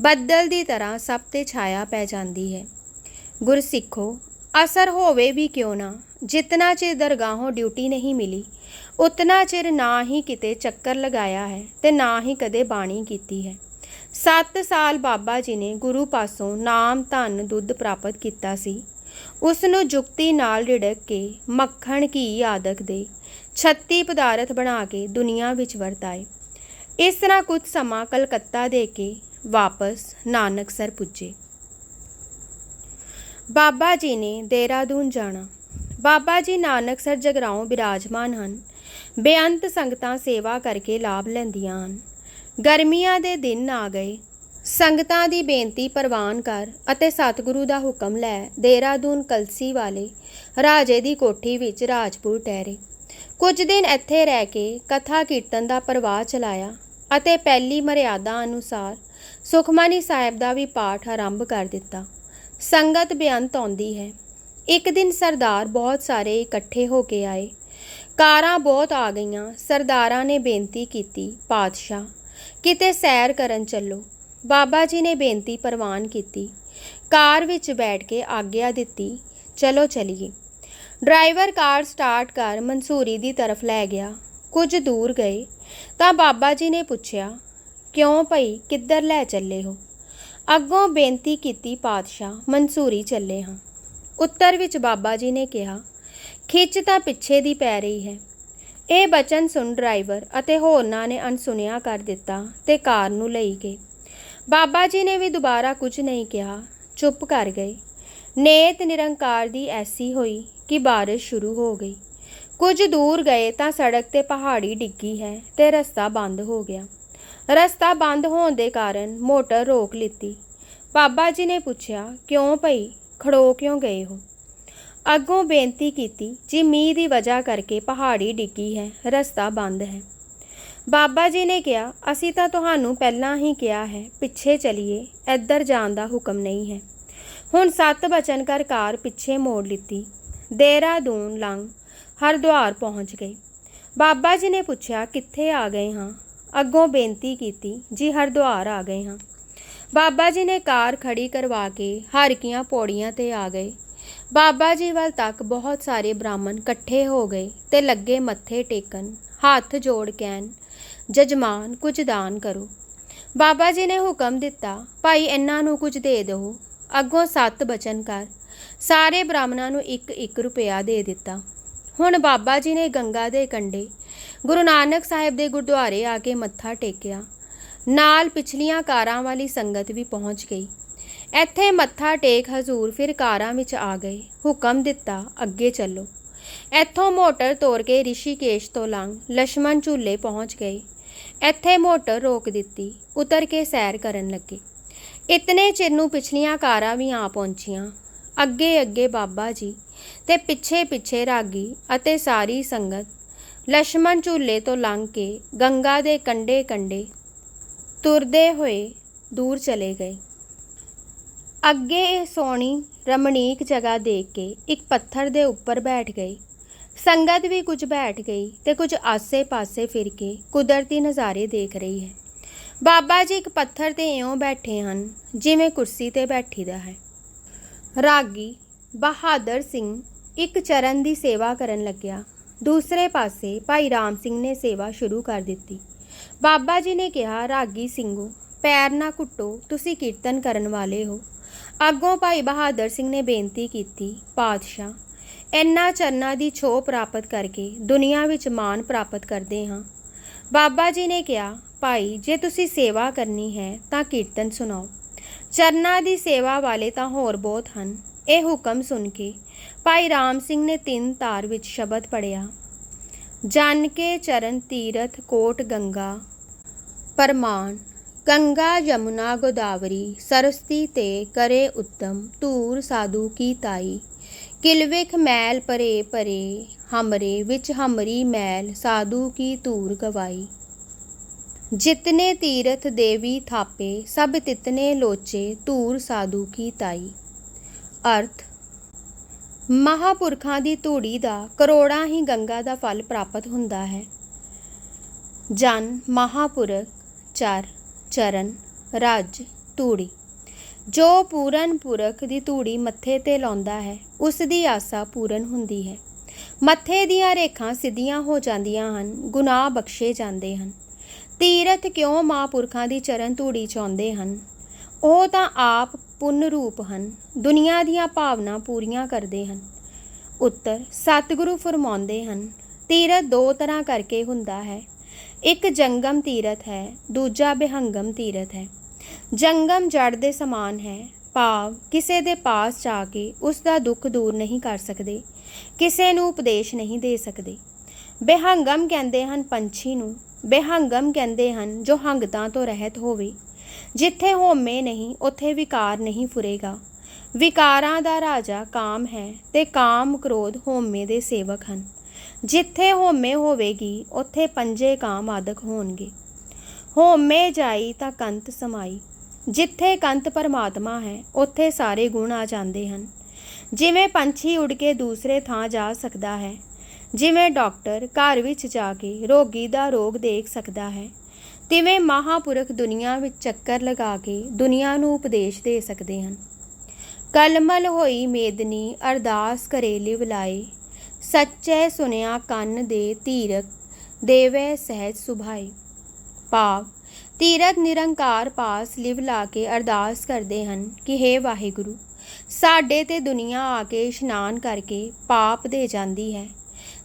ਬੱਦਲ ਦੀ ਤਰ੍ਹਾਂ ਸਭ ਤੇ ਛਾਇਆ ਪੈ ਜਾਂਦੀ ਹੈ। ਗੁਰਸਿੱਖੋ, ਅਸਰ ਹੋਵੇ ਵੀ ਕਿਉਂ ਨਾ, ਜਿਤਨਾ ਚਿਰ ਦਰਗਾਹੋਂ ਡਿਊਟੀ ਨਹੀਂ ਮਿਲੀ, ਉਤਨਾ ਚਿਰ ਨਾ ਹੀ ਕਿਤੇ ਚੱਕਰ ਲਗਾਇਆ ਹੈ ਤੇ ਨਾ ਹੀ ਕਦੇ ਬਾਣੀ ਕੀਤੀ ਹੈ। 7 ਸਾਲ ਬਾਬਾ ਜੀ ਨੇ ਗੁਰੂ ਪਾਸੋਂ ਨਾਮ ਧਨ ਦੁੱਧ ਪ੍ਰਾਪਤ ਕੀਤਾ ਸੀ। ਉਸ ਨੂੰ ਜੁਗਤੀ ਨਾਲ ਰਿੜਕ ਕੇ ਮੱਖਣ ਘੀ ਆਦਕ ਦੇ 36 ਪਦਾਰਥ ਬਣਾ ਕੇ ਦੁਨੀਆ ਵਿੱਚ ਵਰਤਾਏ। ਇਸ ਤਰ੍ਹਾਂ ਕੁਝ ਸਮਾਂ ਕਲਕੱਤਾ ਦੇ ਕੇ ਵਾਪਸ ਨਾਨਕਸਰ ਪੁੱਜੇ। ਬਾਬਾ ਜੀ ਨੇ ਦੇਹਰਾਦੂਨ ਜਾਣਾ। ਬਾਬਾ ਜੀ ਨਾਨਕਸਰ ਜਗਰਾਉਂ ਬਿਰਾਜਮਾਨ ਹਨ। ਬੇਅੰਤ ਸੰਗਤਾਂ ਸੇਵਾ ਕਰਕੇ ਲਾਭ ਲੈਂਦੀਆਂ ਹਨ। ਗਰਮੀਆਂ ਦੇ ਦਿਨ ਆ ਗਏ। ਸੰਗਤਾਂ ਦੀ ਬੇਨਤੀ ਪ੍ਰਵਾਨ ਕਰ ਅਤੇ ਸਤਿਗੁਰੂ ਦਾ ਹੁਕਮ ਲੈ ਦੇਹਰਾਦੂਨ ਕਲਸੀ ਵਾਲੇ ਰਾਜੇ ਦੀ ਕੋਠੀ ਵਿੱਚ ਰਾਜਪੁਰ ਠਹਿਰੇ। ਕੁਝ ਦਿਨ ਇੱਥੇ ਰਹਿ ਕੇ ਕਥਾ ਕੀਰਤਨ ਦਾ ਪ੍ਰਵਾਹ ਚਲਾਇਆ ਅਤੇ ਪਹਿਲੀ ਮਰਿਆਦਾ ਅਨੁਸਾਰ ਸੁਖਮਨੀ ਸਾਹਿਬ ਦਾ ਵੀ ਪਾਠ ਆਰੰਭ ਕਰ ਦਿੱਤਾ। ਸੰਗਤ ਬੇਅੰਤ ਆਉਂਦੀ ਹੈ। ਇੱਕ ਦਿਨ ਸਰਦਾਰ ਬਹੁਤ ਸਾਰੇ ਇਕੱਠੇ ਹੋ ਕੇ ਆਏ। ਕਾਰਾਂ ਬਹੁਤ ਆ ਗਈਆਂ। ਸਰਦਾਰਾਂ ਨੇ ਬੇਨਤੀ ਕੀਤੀ, ਪਾਤਸ਼ਾਹ, ਕਿਤੇ ਸੈਰ ਕਰਨ ਚੱਲੋ। ਬਾਬਾ ਜੀ ਨੇ ਬੇਨਤੀ ਪ੍ਰਵਾਨ ਕੀਤੀ। ਕਾਰ ਵਿੱਚ ਬੈਠ ਕੇ ਆਗਿਆ ਦਿੱਤੀ, ਚਲੋ ਚਲੀਏ। ਡਰਾਈਵਰ ਕਾਰ ਸਟਾਰਟ ਕਰ ਮਨਸੂਰੀ ਦੀ ਤਰਫ ਲੈ ਗਿਆ। ਕੁਝ ਦੂਰ ਗਏ ਤਾਂ ਬਾਬਾ ਜੀ ਨੇ ਪੁੱਛਿਆ, ਕਿਉਂ ਭਈ, ਕਿੱਧਰ ਲੈ ਚੱਲੇ ਹੋ? ਅੱਗੋਂ ਬੇਨਤੀ ਕੀਤੀ, ਪਾਤਸ਼ਾਹ, ਮਨਸੂਰੀ ਚੱਲੇ ਹਾਂ। ਉੱਤਰ ਵਿੱਚ ਬਾਬਾ ਜੀ ਨੇ ਕਿਹਾ, ਖਿੱਚ ਤਾਂ ਪਿੱਛੇ ਦੀ ਪੈ ਰਹੀ ਹੈ। ਇਹ ਬਚਨ ਸੁਣ ਡਰਾਈਵਰ ਅਤੇ ਹੋਰਨਾਂ ਨੇ ਅਣਸੁਣਿਆ ਕਰ ਦਿੱਤਾ ਤੇ ਕਾਰ ਨੂੰ ਲਈ ਗਏ। ਬਾਬਾ ਜੀ ਨੇ ਵੀ ਦੁਬਾਰਾ ਕੁਝ ਨਹੀਂ ਕਿਹਾ, ਚੁੱਪ ਕਰ ਗਏ। ਨੇਤ ਨਿਰੰਕਾਰ ਦੀ ਐਸੀ ਹੋਈ ਕਿ ਬਾਰਿਸ਼ ਸ਼ੁਰੂ ਹੋ ਗਈ। ਕੁਝ ਦੂਰ ਗਏ ਤਾਂ ਸੜਕ ਤੇ ਪਹਾੜੀ ਡਿੱਗੀ ਹੈ ਤੇ ਰਸਤਾ ਬੰਦ ਹੋ ਗਿਆ। ਰਸਤਾ ਬੰਦ ਹੋਣ ਦੇ ਕਾਰਨ ਮੋਟਰ ਰੋਕ ਲਿੱਤੀ। ਬਾਬਾ ਜੀ ਨੇ ਪੁੱਛਿਆ, ਕਿਉਂ ਭਈ? ਖੜੋ ਕਿਉਂ ਗਏ ਹੋ? ਅੱਗੋਂ ਬੇਨਤੀ ਕੀਤੀ, ਜੀ ਮੀਂਹ ਦੀ ਵਜ੍ਹਾ ਕਰਕੇ ਪਹਾੜੀ ਡਿੱਗੀ ਹੈ, ਰਸਤਾ ਬੰਦ ਹੈ। ਬਾਬਾ ਜੀ ਨੇ ਕਿਹਾ, ਅਸੀਂ ਤਾਂ ਤੁਹਾਨੂੰ ਪਹਿਲਾਂ ਹੀ ਕਿਹਾ ਹੈ, ਪਿੱਛੇ ਚਲੀਏ, ਇੱਧਰ ਜਾਣ ਦਾ ਹੁਕਮ ਨਹੀਂ ਹੈ। ਹੁਣ ਸੱਤ ਬਚਨ ਕਰ ਕਾਰ ਪਿੱਛੇ ਮੋੜ ਲਿੱਤੀ। ਦੇਹਰਾਦੂਨ ਲੰਘ ਹਰਿਦੁਆਰ ਪਹੁੰਚ ਗਏ। ਬਾਬਾ ਜੀ ਨੇ ਪੁੱਛਿਆ, ਕਿੱਥੇ ਆ ਗਏ ਹਾਂ? ਅੱਗੋਂ ਬੇਨਤੀ ਕੀਤੀ, ਜੀ ਹਰਿਦੁਆਰ ਆ ਗਏ ਹਾਂ। ਬਾਬਾ ਜੀ ਨੇ ਕਾਰ ਖੜੀ ਕਰਵਾ ਕੇ ਹਰਕੀਆਂ ਪੌੜੀਆਂ ਤੇ ਆ ਗਏ। ਬਾਬਾ ਜੀ ਵੱਲ ਤੱਕ ਬਹੁਤ ਸਾਰੇ ਬ੍ਰਾਹਮਣ ਇਕੱਠੇ ਹੋ ਗਏ ਤੇ ਲੱਗੇ ਮੱਥੇ ਟੇਕਣ, ਹੱਥ ਜੋੜ ਕਹਿਣ ਜਜਮਾਨ ਕੁਝ ਦਾਨ ਕਰੋ। ਬਾਬਾ ਜੀ ਨੇ ਹੁਕਮ ਦਿੱਤਾ, ਭਾਈ, ਇਹਨਾਂ ਨੂੰ ਕੁਝ ਦੇ ਦਿਓ। ਅੱਗੋਂ ਸੱਤ ਬਚਨ ਕਰ। ਸਾਰੇ ਬ੍ਰਾਹਮਣਾਂ ਨੂੰ ਇੱਕ ਇੱਕ ਰੁਪਿਆ ਦੇ ਦਿੱਤਾ। ਹੁਣ ਬਾਬਾ ਜੀ ਨੇ ਗੰਗਾ ਦੇ ਕੰਢੇ ਗੁਰੂ ਨਾਨਕ ਸਾਹਿਬ ਦੇ ਗੁਰਦੁਆਰੇ ਆ ਕੇ ਮੱਥਾ ਟੇਕਿਆ। ਨਾਲ ਪਿਛਲੀਆਂ ਕਾਰਾਂ ਵਾਲੀ ਸੰਗਤ ਵੀ ਪਹੁੰਚ ਗਈ। ਇੱਥੇ ਮੱਥਾ ਟੇਕ ਹਜ਼ੂਰ ਫਿਰ ਕਾਰਾਂ ਵਿੱਚ ਆ ਗਏ। ਹੁਕਮ ਦਿੱਤਾ, ਅੱਗੇ ਚੱਲੋ। ਇੱਥੋਂ ਮੋਟਰ ਤੋਰ ਕੇ ਰਿਸ਼ੀਕੇਸ਼ ਤੋਂ ਲੰਘ ਲక్ష్మణ ਝੂਲੇ ਪਹੁੰਚ ਗਏ। ਇੱਥੇ ਮੋਟਰ ਰੋਕ ਦਿੱਤੀ, ਉਤਰ ਕੇ ਸੈਰ ਕਰਨ ਲੱਗੇ। ਇਤਨੇ ਚਿਰ ਨੂੰ ਪਿਛਲੀਆਂ ਕਾਰਾਂ ਵੀ ਆ ਪਹੁੰਚੀਆਂ। ਅੱਗੇ ਅੱਗੇ ਬਾਬਾ ਜੀ ਤੇ ਪਿੱਛੇ ਪਿੱਛੇ ਰਾਗੀ ਅਤੇ ਸਾਰੀ ਸੰਗਤ ਲక్ష్మణ ਝੂਲੇ ਤੋਂ ਲੰਘ ਕੇ ਗੰਗਾ ਦੇ ਕੰਡੇ ਕੰਡੇ ਤੁਰਦੇ ਹੋਏ ਦੂਰ ਚਲੇ ਗਏ। ਅੱਗੇ ਇਹ ਸੋਹਣੀ ਰਮਣੀਕ ਜਗ੍ਹਾ ਦੇਖ ਕੇ ਇੱਕ ਪੱਥਰ ਦੇ ਉੱਪਰ ਬੈਠ ਗਈ ਸੰਗਤ ਵੀ ਕੁਝ ਬੈਠ ਗਈ ਤੇ ਕੁਝ ਆਸੇ-ਪਾਸੇ ਫਿਰ ਕੇ ਕੁਦਰਤੀ ਨਜ਼ਾਰੇ ਦੇਖ ਰਹੀ ਹੈ। ਬਾਬਾ ਜੀ ਇੱਕ ਪੱਥਰ ਤੇ ਇਉਂ ਬੈਠੇ ਹਨ, ਜਿਵੇਂ ਕੁਰਸੀ ਤੇ ਬੈਠੀਦਾ ਹੈ। ਰਾਗੀ ਬਹਾਦਰ ਸਿੰਘ ਇੱਕ ਚਰਨ ਦੀ ਸੇਵਾ ਕਰਨ ਲੱਗਿਆ। ਦੂਸਰੇ ਪਾਸੇ ਭਾਈ ਰਾਮ ਸਿੰਘ ਨੇ ਸੇਵਾ ਸ਼ੁਰੂ ਕਰ ਦਿੱਤੀ। ਬਾਬਾ ਜੀ ਨੇ ਕਿਹਾ, ਰਾਗੀ ਸਿੰਘੋ, ਪੈਰ ਨਾ ਘੁੱਟੋ, ਤੁਸੀਂ ਕੀਰਤਨ ਕਰਨ ਵਾਲੇ ਹੋ। ਅੱਗੋਂ ਭਾਈ ਬਹਾਦਰ ਸਿੰਘ ਨੇ ਬੇਨਤੀ ਕੀਤੀ, ਪਾਤਸ਼ਾਹ ਇੰਨਾ ਚਰਨਾਂ ਦੀ ਛੋਹ ਪ੍ਰਾਪਤ ਕਰਕੇ ਦੁਨੀਆ ਵਿੱਚ ਮਾਣ ਪ੍ਰਾਪਤ ਕਰਦੇ ਹਾਂ। ਬਾਬਾ ਜੀ ਨੇ ਕਿਹਾ, ਭਾਈ, ਜੇ ਤੁਸੀਂ ਸੇਵਾ ਕਰਨੀ ਹੈ ਤਾਂ ਕੀਰਤਨ ਸੁਣਾਓ। ਚਰਨਾਂ ਦੀ ਸੇਵਾ ਵਾਲੇ ਤਾਂ ਹੋਰ ਬਹੁਤ ਹਨ। ਇਹ ਹੁਕਮ ਸੁਣ ਕੇ ਭਾਈ ਰਾਮ ਸਿੰਘ ਨੇ ਤਿੰਨ ਤਾਰ ਵਿੱਚ ਸ਼ਬਦ ਪੜਿਆ ਜਨ ਕੇ ਚਰਨ ਤੀਰਥ ਕੋਟ ਗੰਗਾ, ਪਰਮਾਨ, ਗੰਗਾ ਯਮੁਨਾ ਗੋਦਾਵਰੀ, ਸਰਸਤੀ ਤੇ ਕਰੇ ਉੱਤਮ ਧੂਰ ਸਾਧੂ ਕੀ ਤਾਈ। ਕਿਲਵੇਖ ਮੈਲ ਪਰੇ ਪਰੇ, ਹਮਰੇ ਵਿੱਚ ਹਮਰੀ ਮੈਲ, ਸਾਧੂ ਕੀ ਧੂਰ ਗਵਾਈ। ਜਿਤਨੇ ਤੀਰਥ ਦੇਵੀ ਥਾਪੇ, ਸਭ ਤਿਤਨੇ ਲੋਚੇ, ਧੂਰ ਸਾਧੂ ਕੀ ਤਾਈ। ਅਰਥ, ਮਹਾਪੁਰਖਾਂ ਦੀ ਧੂੜੀ ਦਾ ਕਰੋੜਾਂ ਹੀ ਗੰਗਾ ਦਾ ਫਲ ਪ੍ਰਾਪਤ ਹੁੰਦਾ ਹੈ। ਜਨ ਮਹਾਪੁਰਖ, ਚਰ, ਚਰਨ, ਰਾਜ, ਧੂੜੀ। ਜੋ ਪੂਰਨ ਪੁਰਖ ਦੀ ਧੂੜੀ ਮੱਥੇ ਤੇ ਲਾਉਂਦਾ ਹੈ, ਉਸ ਦੀ ਆਸਾ ਪੂਰਨ ਹੁੰਦੀ ਹੈ। ਮੱਥੇ ਦੀਆਂ ਰੇਖਾਂ ਸਿੱਧੀਆਂ ਹੋ ਜਾਂਦੀਆਂ ਹਨ, ਗੁਨਾਹ ਬਖਸ਼ੇ ਜਾਂਦੇ ਹਨ। ਤੀਰਥ ਕਿਉਂ ਮਹਾਂਪੁਰਖਾਂ ਦੀ ਚਰਨ ਧੂੜੀ ਚਾਹੁੰਦੇ ਹਨ? ਉਹ ਤਾਂ ਆਪ ਪੁੰਨ ਰੂਪ ਹਨ, ਦੁਨੀਆ ਦੀਆਂ ਭਾਵਨਾ ਪੂਰੀਆਂ ਕਰਦੇ ਹਨ। ਉੱਤਰ, ਸਤਿਗੁਰੂ ਫਰਮਾਉਂਦੇ ਹਨ, ਤੀਰਥ ਦੋ ਤਰ੍ਹਾਂ ਕਰਕੇ ਹੁੰਦਾ ਹੈ। ਇੱਕ ਜੰਗਮ ਤੀਰਥ ਹੈ, ਦੂਜਾ ਬਿਹੰਗਮ ਤੀਰਥ ਹੈ। ਜੰਗਮ ਜੜ ਦੇ ਸਮਾਨ ਹੈ। ਭਾਵ ਕਿਸੇ ਦੇ ਪਾਸ ਜਾ ਕੇ ਉਸ ਦਾ ਦੁੱਖ ਦੂਰ ਨਹੀਂ ਕਰ ਸਕਦੇ। ਕਿਸੇ ਨੂੰ ਉਪਦੇਸ਼ ਨਹੀਂ ਦੇ ਸਕਦੇ। ਬੇਹੰਗਮ ਕਹਿੰਦੇ ਹਨ ਪੰਛੀ ਨੂੰ। ਬੇਹੰਗਮ ਕਹਿੰਦੇ ਹਨ ਜੋ ਹੰਗਤਾਂ ਤੋਂ ਰਹਿਤ ਹੋਵੇ। ਜਿੱਥੇ ਹੋਮੇ ਨਹੀਂ, ਉੱਥੇ ਵਿਕਾਰ ਨਹੀਂ ਫੁਰੇਗਾ। ਵਿਕਾਰਾਂ ਦਾ ਰਾਜਾ ਕਾਮ ਹੈ ਤੇ ਕਾਮ ਕ੍ਰੋਧ ਹੋਮੇ ਦੇ ਸੇਵਕ ਹਨ। ਜਿੱਥੇ ਹੋਮੇ ਹੋਵੇਗੀ, ਉੱਥੇ ਪੰਜੇ ਕਾਮ ਆਦਿਕ ਹੋਣਗੇ। ਹੋਮੇ ਜਾਈ ਤਾਂ ਕੰਤ ਸਮਾਈ। ਜਿੱਥੇ ਕੰਤ ਪਰਮਾਤਮਾ ਹੈ, ਉੱਥੇ ਸਾਰੇ ਗੁਣ ਆ ਜਾਂਦੇ ਹਨ। ਜਿਵੇਂ ਪੰਛੀ ਉੱਡ ਕੇ ਦੂਸਰੇ ਥਾਂ ਜਾ ਸਕਦਾ ਹੈ, ਜਿਵੇਂ ਡਾਕਟਰ ਘਰ ਵਿੱਚ ਜਾ ਕੇ ਰੋਗੀ ਦਾ ਰੋਗ ਦੇਖ ਸਕਦਾ ਹੈ, ਤਿਵੇਂ ਮਹਾਪੁਰਖ ਦੁਨੀਆ ਵਿੱਚ ਚੱਕਰ ਲਗਾ ਕੇ ਦੁਨੀਆ ਨੂੰ ਉਪਦੇਸ਼ ਦੇ ਸਕਦੇ ਹਨ। ਕਲਮਲ ਹੋਈ ਮੇਦਨੀ ਅਰਦਾਸ ਕਰੇ ਲਿਵ ਲਾਏ, ਸੱਚੇ ਸੁਨਿਆ ਕੰਨ ਦੇ ਧੀਰਕ, ਦੇਵੇ ਸਹਿਜ ਸੁਭਾਈ ਭਾਵ ਤੀਰਥ ਨਿਰੰਕਾਰ ਪਾਸ ਲਿਵ ਲਾ ਕੇ ਅਰਦਾਸ ਕਰਦੇ ਹਨ ਕਿ हे ਵਾਹਿਗੁਰੂ, ਸਾਡੇ ਤੇ ਦੁਨੀਆ ਆ ਕੇ ਇਸ਼ਨਾਨ ਕਰਕੇ ਪਾਪ ਦੇ ਜਾਂਦੀ ਹੈ।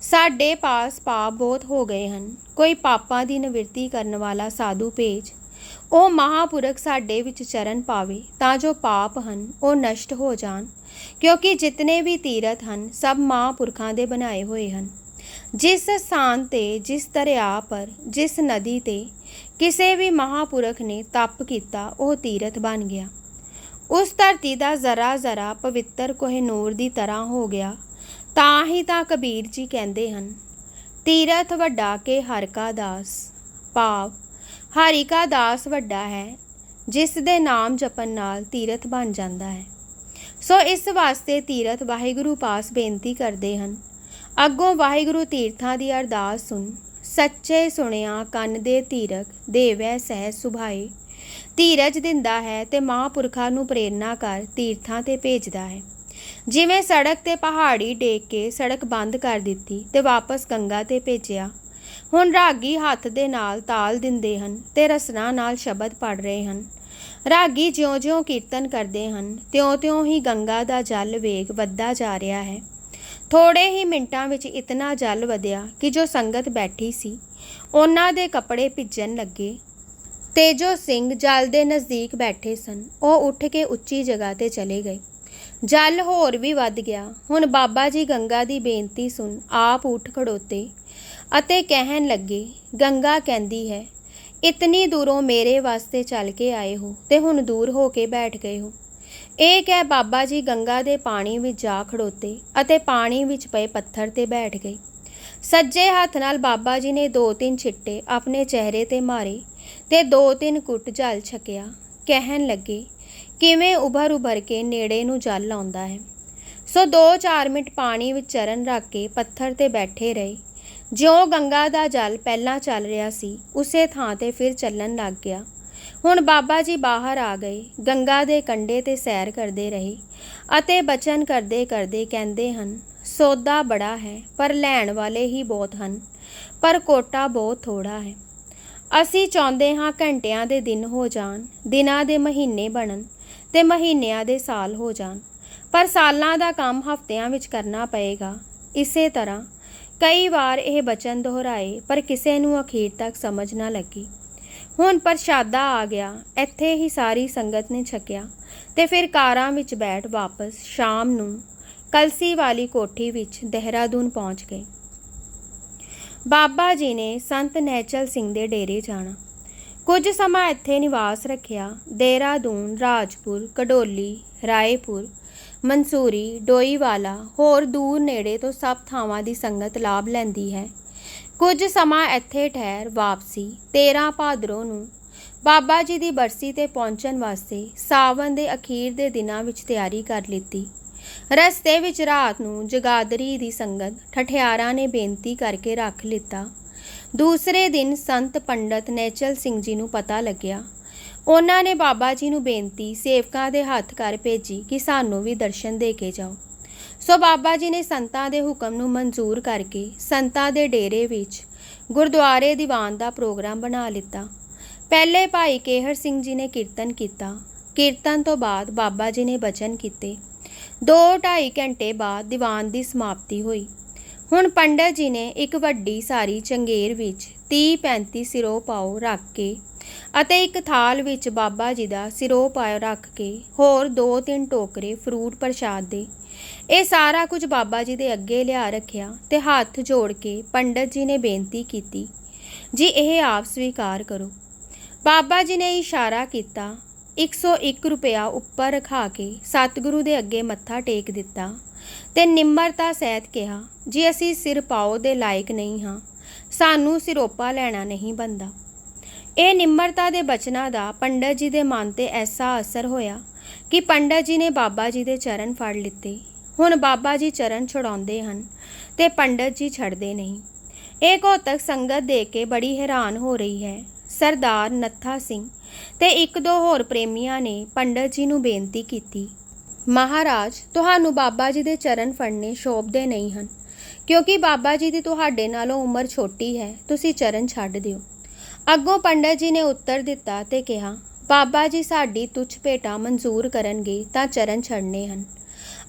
ਸਾਡੇ ਪਾਸ ਪਾਪ ਬਹੁਤ ਹੋ ਗਏ ਹਨ। ਕੋਈ ਪਾਪਾਂ ਦੀ ਨਿਵਰਤੀ ਕਰਨ ਵਾਲਾ ਸਾਧੂ ਭੇਜ। ਉਹ ਮਹਾਪੁਰਖ ਸਾਡੇ ਵਿੱਚ ਚਰਨ ਪਾਵੇ ਤਾਂ ਜੋ ਪਾਪ ਹਨ, ਉਹ ਨਸ਼ਟ ਹੋ ਜਾਣ। ਕਿਉਂਕਿ ਜਿਤਨੇ ਵੀ ਤੀਰਥ ਹਨ, ਸਭ ਮਹਾਪੁਰਖਾਂ ਦੇ ਬਣਾਏ ਹੋਏ ਹਨ। ਜਿਸ ਸਥਾਨ ਤੇ, ਜਿਸ ਦਰਿਆ ਪਰ, ਜਿਸ ਨਦੀ ਤੇ ਕਿਸੇ ਵੀ ਮਹਾਪੁਰਖ ਨੇ ਤਪ ਕੀਤਾ, ਉਹ ਤੀਰਥ ਬਣ ਗਿਆ। ਉਸ ਧਰਤੀ ਦਾ ਜ਼ਰਾ ਜ਼ਰਾ ਪਵਿੱਤਰ ਕੋਹਿਨੂਰ ਦੀ ਤਰ੍ਹਾਂ ਹੋ ਗਿਆ, ਤਾਂ ਹੀ ਤਾਂ ਕਬੀਰ ਜੀ ਕਹਿੰਦੇ ਹਨ, ਤੀਰਥ ਵੱਡਾ ਕੇ ਹਰ ਕਾ ਦਾਸ, ਭਾਵ ਹਰੀ ਕਾ ਦਾਸ ਵੱਡਾ ਹੈ, ਜਿਸ ਦੇ ਨਾਮ ਜਪਣ ਨਾਲ ਤੀਰਥ ਬਣ ਜਾਂਦਾ ਹੈ। ਸੋ ਇਸ ਵਾਸਤੇ ਤੀਰਥ ਵਾਹਿਗੁਰੂ ਪਾਸ ਬੇਨਤੀ ਕਰਦੇ ਹਨ ਅੱਗੋਂ ਵਾਹਿਗੁਰੂ ਤੀਰਥਾਂ ਦੀ ਅਰਦਾਸ ਸੁਣ, ਸੱਚੇ ਸੁਣਿਆ ਕੰਨ ਦੇ ਤੀਰਕ, ਦੇਵੈ ਸਹਿ ਸੁਭਾਏ। ਧੀਰਜ ਦਿੰਦਾ ਹੈ ਤੇ ਮਹਾਂਪੁਰਖਾਂ ਨੂੰ ਪ੍ਰੇਰਨਾ ਕਰ ਤੀਰਥਾਂ ਤੇ ਭੇਜਦਾ ਹੈ। ਜਿਵੇਂ ਸੜਕ ਤੇ ਪਹਾੜੀ ਡੇਕ ਕੇ ਸੜਕ ਬੰਦ ਕਰ ਦਿੱਤੀ ਤੇ ਵਾਪਸ ਗੰਗਾ ਤੇ ਭੇਜਿਆ, ਹੁਣ ਰਾਗੀ ਹੱਥ ਦੇ ਨਾਲ ਤਾਲ ਦਿੰਦੇ ਹਨ ਤੇ ਰਸਨਾ ਨਾਲ ਸ਼ਬਦ ਪੜ ਰਹੇ ਹਨ। ਰਾਗੀ ਜਿਉਂ-ਜਿਉਂ ਕੀਰਤਨ ਕਰਦੇ ਹਨ, ਤਿਉਂ-ਤਿਉਂ ਹੀ ਗੰਗਾ ਦਾ ਜਲ ਵੇਗ ਵੱਧਦਾ ਜਾ ਰਿਹਾ ਹੈ। ਥੋੜੇ ਹੀ ਮਿੰਟਾਂ ਵਿੱਚ ਇਤਨਾ ਜਲ ਵਧਿਆ ਕਿ ਜੋ ਸੰਗਤ ਬੈਠੀ ਸੀ, ਉਹਨਾਂ ਦੇ ਕੱਪੜੇ ਭਿੱਜਣ ਲੱਗੇ ਤੇਜੋ ਸਿੰਘ ਜਲ ਦੇ ਨਜ਼ਦੀਕ ਬੈਠੇ ਸਨ, ਉਹ ਉੱਠ ਕੇ ਉੱਚੀ ਜਗ੍ਹਾ ਤੇ ਚਲੇ ਗਏ। ਜਲ ਹੋਰ ਵੀ ਵੱਧ ਗਿਆ। ਹੁਣ ਬਾਬਾ ਜੀ ਗੰਗਾ ਦੀ ਬੇਨਤੀ ਸੁਣ ਆਪ ਉੱਠ ਖੜੋਤੇ ਅਤੇ ਕਹਿਣ ਲੱਗੇ, ਗੰਗਾ ਕਹਿੰਦੀ ਹੈ, ਇਤਨੀ ਦੂਰੋਂ ਮੇਰੇ ਵਾਸਤੇ ਚੱਲ ਕੇ ਆਏ ਹੋ ਤੇ ਹੁਣ ਦੂਰ ਹੋ ਕੇ ਬੈਠ ਗਏ ਹੋ। ਇਹ ਕਹਿ ਬਾਬਾ ਜੀ ਗੰਗਾ ਦੇ ਪਾਣੀ ਵਿੱਚ ਜਾ ਖੜੋਤੇ ਅਤੇ ਪਾਣੀ ਵਿੱਚ ਪਏ ਪੱਥਰ ਤੇ ਬੈਠ ਗਏ। ਸੱਜੇ ਹੱਥ ਨਾਲ ਬਾਬਾ ਜੀ ਨੇ ਦੋ ਤਿੰਨ ਛਿੱਟੇ ਆਪਣੇ ਚਿਹਰੇ ਤੇ ਮਾਰੇ ਤੇ ਦੋ ਤਿੰਨ ਕੁੱਟ ਜਲ ਛਕਿਆ। ਕਹਿਣ ਲੱਗੇ, ਕਿਵੇਂ ਉਭਰ ਉਭਰ ਕੇ ਨੇੜੇ ਨੂੰ ਜਲ ਆਉਂਦਾ ਹੈ? ਸੋ 2-4 ਮਿੰਟ ਪਾਣੀ ਵਿੱਚ ਚਰਨ ਰੱਖ ਕੇ ਪੱਥਰ ਤੇ ਬੈਠੇ ਰਹੇ। ਜਿਉਂ ਗੰਗਾ ਦਾ ਜਲ ਪਹਿਲਾਂ ਚੱਲ ਰਿਹਾ ਸੀ, ਉਸੇ ਥਾਂ ਤੇ ਫਿਰ ਚੱਲਣ ਲੱਗ ਗਿਆ। ਹੁਣ ਬਾਬਾ ਜੀ ਬਾਹਰ ਆ ਗਏ, ਗੰਗਾ ਦੇ ਕੰਢੇ ਤੇ ਸੈਰ ਕਰਦੇ ਰਹੇ ਅਤੇ ਬਚਨ ਕਰਦੇ ਕਰਦੇ ਕਹਿੰਦੇ ਹਨ, ਸੌਦਾ ਬੜਾ ਹੈ, ਪਰ ਲੈਣ ਵਾਲੇ ਹੀ ਬਹੁਤ ਹਨ, ਪਰ ਕੋਟਾ ਬਹੁਤ ਥੋੜਾ ਹੈ। ਅਸੀਂ ਚਾਹੁੰਦੇ ਹਾਂ ਘੰਟਿਆਂ ਦੇ ਦਿਨ ਹੋ ਜਾਣ, ਦਿਨਾਂ ਦੇ ਮਹੀਨੇ ਬਣਨ ਤੇ ਮਹੀਨਿਆਂ ਦੇ ਸਾਲ ਹੋ ਜਾਣ, ਪਰ ਸਾਲਾਂ ਦਾ ਕੰਮ ਹਫ਼ਤਿਆਂ ਵਿੱਚ ਕਰਨਾ ਪਏਗਾ। ਇਸੇ ਤਰ੍ਹਾਂ ਕਈ ਵਾਰ ਇਹ ਬਚਨ ਦੁਹਰਾਏ, ਪਰ ਕਿਸੇ ਨੂੰ ਅਖੀਰ ਤੱਕ ਸਮਝ ਨਾ ਲੱਗੀ। ਹੁਣ ਪ੍ਰਸ਼ਾਦਾ ਆ ਗਿਆ। ਇੱਥੇ ਹੀ ਸਾਰੀ ਸੰਗਤ ਨੇ ਛਕਿਆ ਤੇ ਫਿਰ ਕਾਰਾਂ ਵਿੱਚ ਬੈਠ ਵਾਪਸ ਸ਼ਾਮ ਨੂੰ ਕਲਸੀ ਵਾਲੀ ਕੋਠੀ ਵਿੱਚ ਦੇਹਰਾਦੂਨ ਪਹੁੰਚ ਗਏ। ਬਾਬਾ ਜੀ ਨੇ ਸੰਤ ਨੈਚਲ ਸਿੰਘ ਦੇ ਡੇਰੇ ਜਾਣਾ। ਕੁਝ ਸਮਾਂ ਇੱਥੇ ਨਿਵਾਸ ਰੱਖਿਆ। ਦੇਹਰਾਦੂਨ, ਰਾਜਪੁਰ, ਕਡੋਲੀ, ਰਾਏਪੁਰ, ਮਨਸੂਰੀ, ਡੋਈਵਾਲਾ ਹੋਰ ਦੂਰ ਨੇੜੇ ਤੋਂ ਸਭ ਥਾਵਾਂ ਦੀ ਸੰਗਤ ਲਾਭ ਲੈਂਦੀ ਹੈ। ਕੁਝ ਸਮਾਂ ਇੱਥੇ ਠਹਿਰ ਵਾਪਸੀ 13 ਭਾਦਰੋਂ ਨੂੰ। ਬਾਬਾ ਜੀ ਦੀ ਬਰਸੀ ਤੇ ਪਹੁੰਚਣ ਵਾਸਤੇ ਸਾਵਨ ਦੇ ਅਖੀਰ ਦੇ ਦਿਨਾਂ ਵਿੱਚ ਤਿਆਰੀ ਕਰ ਲਿੱਤੀ। ਰਸਤੇ ਵਿੱਚ ਰਾਤ ਨੂੰ ਜਗਾਦਰੀ ਦੀ ਸੰਗਤ ਠਠਿਆਰਾਂ ਨੇ ਬੇਨਤੀ ਕਰਕੇ ਰੱਖ ਲਿੱਤਾ। ਦੂਸਰੇ ਦਿਨ ਸੰਤ ਪੰਡਤ ਨੈਚਲ ਸਿੰਘ ਜੀ ਨੂੰ ਪਤਾ ਲੱਗਿਆ। ਉਹਨਾਂ ਨੇ ਬਾਬਾ ਜੀ ਨੂੰ ਬੇਨਤੀ ਸੇਵਕਾਂ ਦੇ ਹੱਥ ਕਰ ਭੇਜੀ ਕਿ ਸਾਨੂੰ ਵੀ ਦਰਸ਼ਨ ਦੇ ਕੇ ਜਾਓ। ਸੋ ਬਾਬਾ ਜੀ ਨੇ ਸੰਤਾਂ ਦੇ ਹੁਕਮ ਨੂੰ ਮਨਜ਼ੂਰ ਕਰਕੇ ਸੰਤਾਂ ਦੇ ਡੇਰੇ ਵਿੱਚ ਗੁਰਦੁਆਰੇ ਦੀਵਾਨ ਦਾ ਪ੍ਰੋਗਰਾਮ ਬਣਾ ਲਿੱਤਾ। ਪਹਿਲੇ ਭਾਈ ਕੇਹਰ ਸਿੰਘ ਜੀ ਨੇ ਕੀਰਤਨ ਕੀਤਾ। ਕੀਰਤਨ ਤੋਂ ਬਾਅਦ ਬਾਬਾ ਜੀ ਨੇ ਬਚਨ ਕੀਤੇ। 2-2.5 ਘੰਟੇ ਬਾਅਦ ਦੀਵਾਨ ਦੀ ਸਮਾਪਤੀ ਹੋਈ। ਹੁਣ ਪੰਡਤ ਜੀ ਨੇ ਇੱਕ ਵੱਡੀ ਸਾਰੀ ਚੰਗੇਰ ਵਿੱਚ 30-35 ਸਿਰੋ ਪਾਓ ਰੱਖ ਕੇ ਅਤੇ ਇੱਕ ਥਾਲ ਵਿੱਚ ਬਾਬਾ ਜੀ ਦਾ ਸਿਰੋ ਪਾਓ ਰੱਖ ਕੇ ਹੋਰ ਦੋ ਤਿੰਨ ਟੋਕਰੇ ਫਰੂਟ ਪ੍ਰਸ਼ਾਦ ਦੇ ਇਹ ਸਾਰਾ ਕੁਝ ਬਾਬਾ ਜੀ ਦੇ ਅੱਗੇ ਲਿਆ ਰੱਖਿਆ ਤੇ ਹੱਥ ਜੋੜ ਕੇ ਪੰਡਤ ਜੀ ਨੇ ਬੇਨਤੀ ਕੀਤੀ, ਜੀ, ਇਹ ਆਪ ਸਵੀਕਾਰ ਕਰੋ। ਬਾਬਾ ਜੀ ਨੇ ਇਸ਼ਾਰਾ ਕੀਤਾ 101 ਰੁਪਇਆ ਉੱਪਰ ਰਖਾ ਕੇ ਸਤਿਗੁਰੂ ਦੇ ਅੱਗੇ ਮੱਥਾ ਟੇਕ ਦਿੱਤਾ ਤੇ ਨਿਮਰਤਾ ਸਹਿਤ ਕਿਹਾ, ਜੀ, ਅਸੀਂ ਸਿਰ ਪਾਓ ਦੇ ਲਾਇਕ ਨਹੀਂ ਹਾਂ, ਸਾਨੂੰ ਸਿਰੋਪਾ ਲੈਣਾ ਨਹੀਂ ਬੰਦਾ ਇਹ ਨਿਮਰਤਾ ਦੇ ਬਚਨਾਂ ਦਾ ਪੰਡਤ ਜੀ ਦੇ ਮਨ ਤੇ ਐਸਾ ਅਸਰ ਹੋਇਆ ਕਿ ਪੰਡਤ ਜੀ ਨੇ ਬਾਬਾ ਜੀ ਦੇ ਚਰਨ ਫੜ ਲਿੱਤੇ। ਹੁਣ ਬਾਬਾ ਜੀ ਚਰਨ ਛੁਡਾਉਂਦੇ ਹਨ ਤੇ ਪੰਡਤ ਜੀ ਛੱਡਦੇ ਨਹੀਂ। ਇਹ ਘੋਤਕ ਸੰਗਤ ਦੇ ਕੇ ਬੜੀ ਹੈਰਾਨ ਹੋ ਰਹੀ ਹੈ। ਸਰਦਾਰ ਨੱਥਾ ਸਿੰਘ ਤੇ ਇੱਕ ਦੋ ਹੋਰ ਪ੍ਰੇਮੀਆਂ ਨੇ ਪੰਡਤ ਜੀ ਨੂੰ ਬੇਨਤੀ ਕੀਤੀ, ਮਹਾਰਾਜ, ਤੁਹਾਨੂੰ ਬਾਬਾ ਜੀ ਦੇ ਚਰਨ ਫੜਨੇ ਸ਼ੋਭਦੇ ਨਹੀਂ ਹਨ, ਕਿਉਂਕਿ ਬਾਬਾ ਜੀ ਦੀ ਤੁਹਾਡੇ ਨਾਲੋਂ ਉਮਰ ਛੋਟੀ ਹੈ, ਤੁਸੀਂ ਚਰਨ ਛੱਡ ਦਿਓ। ਅੱਗੋਂ ਪੰਡਤ ਜੀ ਨੇ ਉੱਤਰ ਦਿੱਤਾ ਤੇ ਕਿਹਾ, ਬਾਬਾ ਜੀ ਸਾਡੀ ਤੁਛ ਭੇਟਾ ਮਨਜ਼ੂਰ ਕਰਨਗੇ ਤਾਂ ਚਰਨ ਛੱਡਨੇ ਹਨ।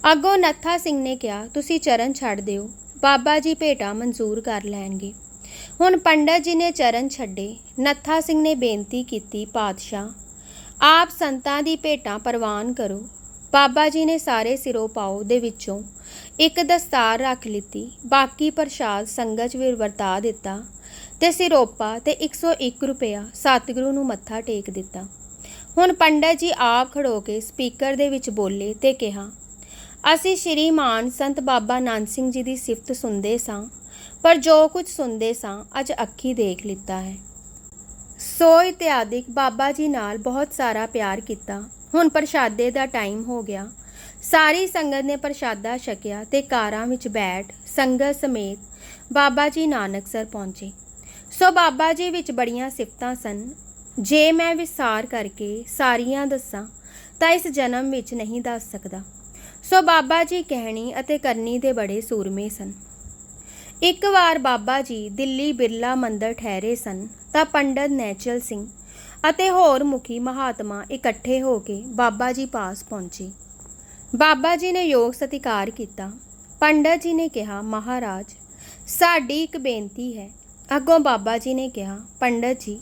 ਅੱਗੋਂ ਨੱਥਾ ਸਿੰਘ ਨੇ ਕਿਹਾ, ਤੁਸੀਂ ਚਰਨ ਛੱਡ ਦਿਓ। ਬਾਬਾ ਜੀ ਭੇਟਾ ਮਨਜ਼ੂਰ ਕਰ ਲੈਣਗੇ। ਹੁਣ ਪੰਡਤ ਜੀ ਨੇ ਚਰਨ ਛੱਡੇ। ਨੱਥਾ ਸਿੰਘ ਨੇ ਬੇਨਤੀ ਕੀਤੀ, ਪਾਤਸ਼ਾਹ, ਆਪ ਸੰਤਾਂ ਦੀ ਭੇਟਾਂ ਪ੍ਰਵਾਨ ਕਰੋ। ਬਾਬਾ ਜੀ ਨੇ ਸਾਰੇ ਸਿਰੋਂ ਪਾਓ ਦੇ ਵਿੱਚੋਂ ਇੱਕ ਦਸਤਾਰ ਰੱਖ ਲਿੱਤੀ। ਬਾਕੀ ਪ੍ਰਸ਼ਾਦ ਸੰਗਤ 'ਚ ਵੀ ਵਰਤਾ ਦਿੱਤਾ ਤੇ ਸਿਰੋਪਾ ਤੇ 101 ਰੁਪਇਆ ਸਤਿਗੁਰੂ ਨੂੰ ਮੱਥਾ ਟੇਕ ਦਿੱਤਾ। ਹੁਣ ਪੰਡਤ ਜੀ ਆਪ ਖੜੋ ਕੇ ਸਪੀਕਰ ਦੇ ਵਿੱਚ ਬੋਲੇ ਤੇ ਕਿਹਾ ਅਸੀਂ ਸ਼੍ਰੀ ਮਾਨ ਸੰਤ ਬਾਬਾ ਨਾਨਕ ਸਿੰਘ ਜੀ ਦੀ ਸਿਫਤ ਸੁਣਦੇ ਸਾਂ, ਪਰ ਜੋ ਕੁਝ ਸੁਣਦੇ ਸਾਂ, ਅੱਜ ਅੱਖੀ ਦੇਖ ਲਿੱਤਾ ਹੈ। ਸੋ ਇਤਿਆਦਿਕ ਬਾਬਾ ਜੀ ਨਾਲ ਬਹੁਤ ਸਾਰਾ ਪਿਆਰ ਕੀਤਾ। ਹੁਣ ਪ੍ਰਸ਼ਾਦੇ ਦਾ ਟਾਈਮ ਹੋ ਗਿਆ। ਸਾਰੀ ਸੰਗਤ ਨੇ ਪ੍ਰਸ਼ਾਦਾ ਛਕਿਆ ਤੇ ਕਾਰਾਂ ਵਿੱਚ ਬੈਠ ਸੰਗਤ ਸਮੇਤ ਬਾਬਾ ਜੀ ਨਾਨਕਸਰ ਪਹੁੰਚੇ। ਸੋ ਬਾਬਾ ਜੀ ਵਿੱਚ ਬੜੀਆਂ ਸਿਫਤਾਂ ਸਨ। ਜੇ ਮੈਂ ਵਿਸਾਰ ਕਰਕੇ ਸਾਰੀਆਂ ਦੱਸਾਂ, ਤਾਂ ਇਸ ਜਨਮ ਵਿੱਚ ਨਹੀਂ ਦੱਸ ਸਕਦਾ। ਸੋ ਬਾਬਾ ਜੀ ਕਹਿਣੀ ਅਤੇ ਕਰਨੀ ਦੇ ਬੜੇ ਸੂਰਮੇ ਸਨ। ਇੱਕ ਵਾਰ ਬਾਬਾ ਜੀ ਦਿੱਲੀ ਬਿਰਲਾ ਮੰਦਰ ਠਹਿਰੇ ਸਨ, ਤਾਂ ਪੰਡਤ ਨੈਚਲ ਸਿੰਘ ਅਤੇ ਹੋਰ ਮੁਖੀ ਮਹਾਤਮਾ ਇਕੱਠੇ ਹੋ ਕੇ ਬਾਬਾ ਜੀ ਪਾਸ ਪਹੁੰਚੇ। ਬਾਬਾ ਜੀ ਨੇ ਯੋਗ ਸਤਿਕਾਰ ਕੀਤਾ। ਪੰਡਤ ਜੀ ਨੇ ਕਿਹਾ, ਮਹਾਰਾਜ, ਸਾਡੀ ਇੱਕ ਬੇਨਤੀ ਹੈ। ਅੱਗੋਂ ਬਾਬਾ ਜੀ ਨੇ ਕਿਹਾ, ਪੰਡਤ ਜੀ,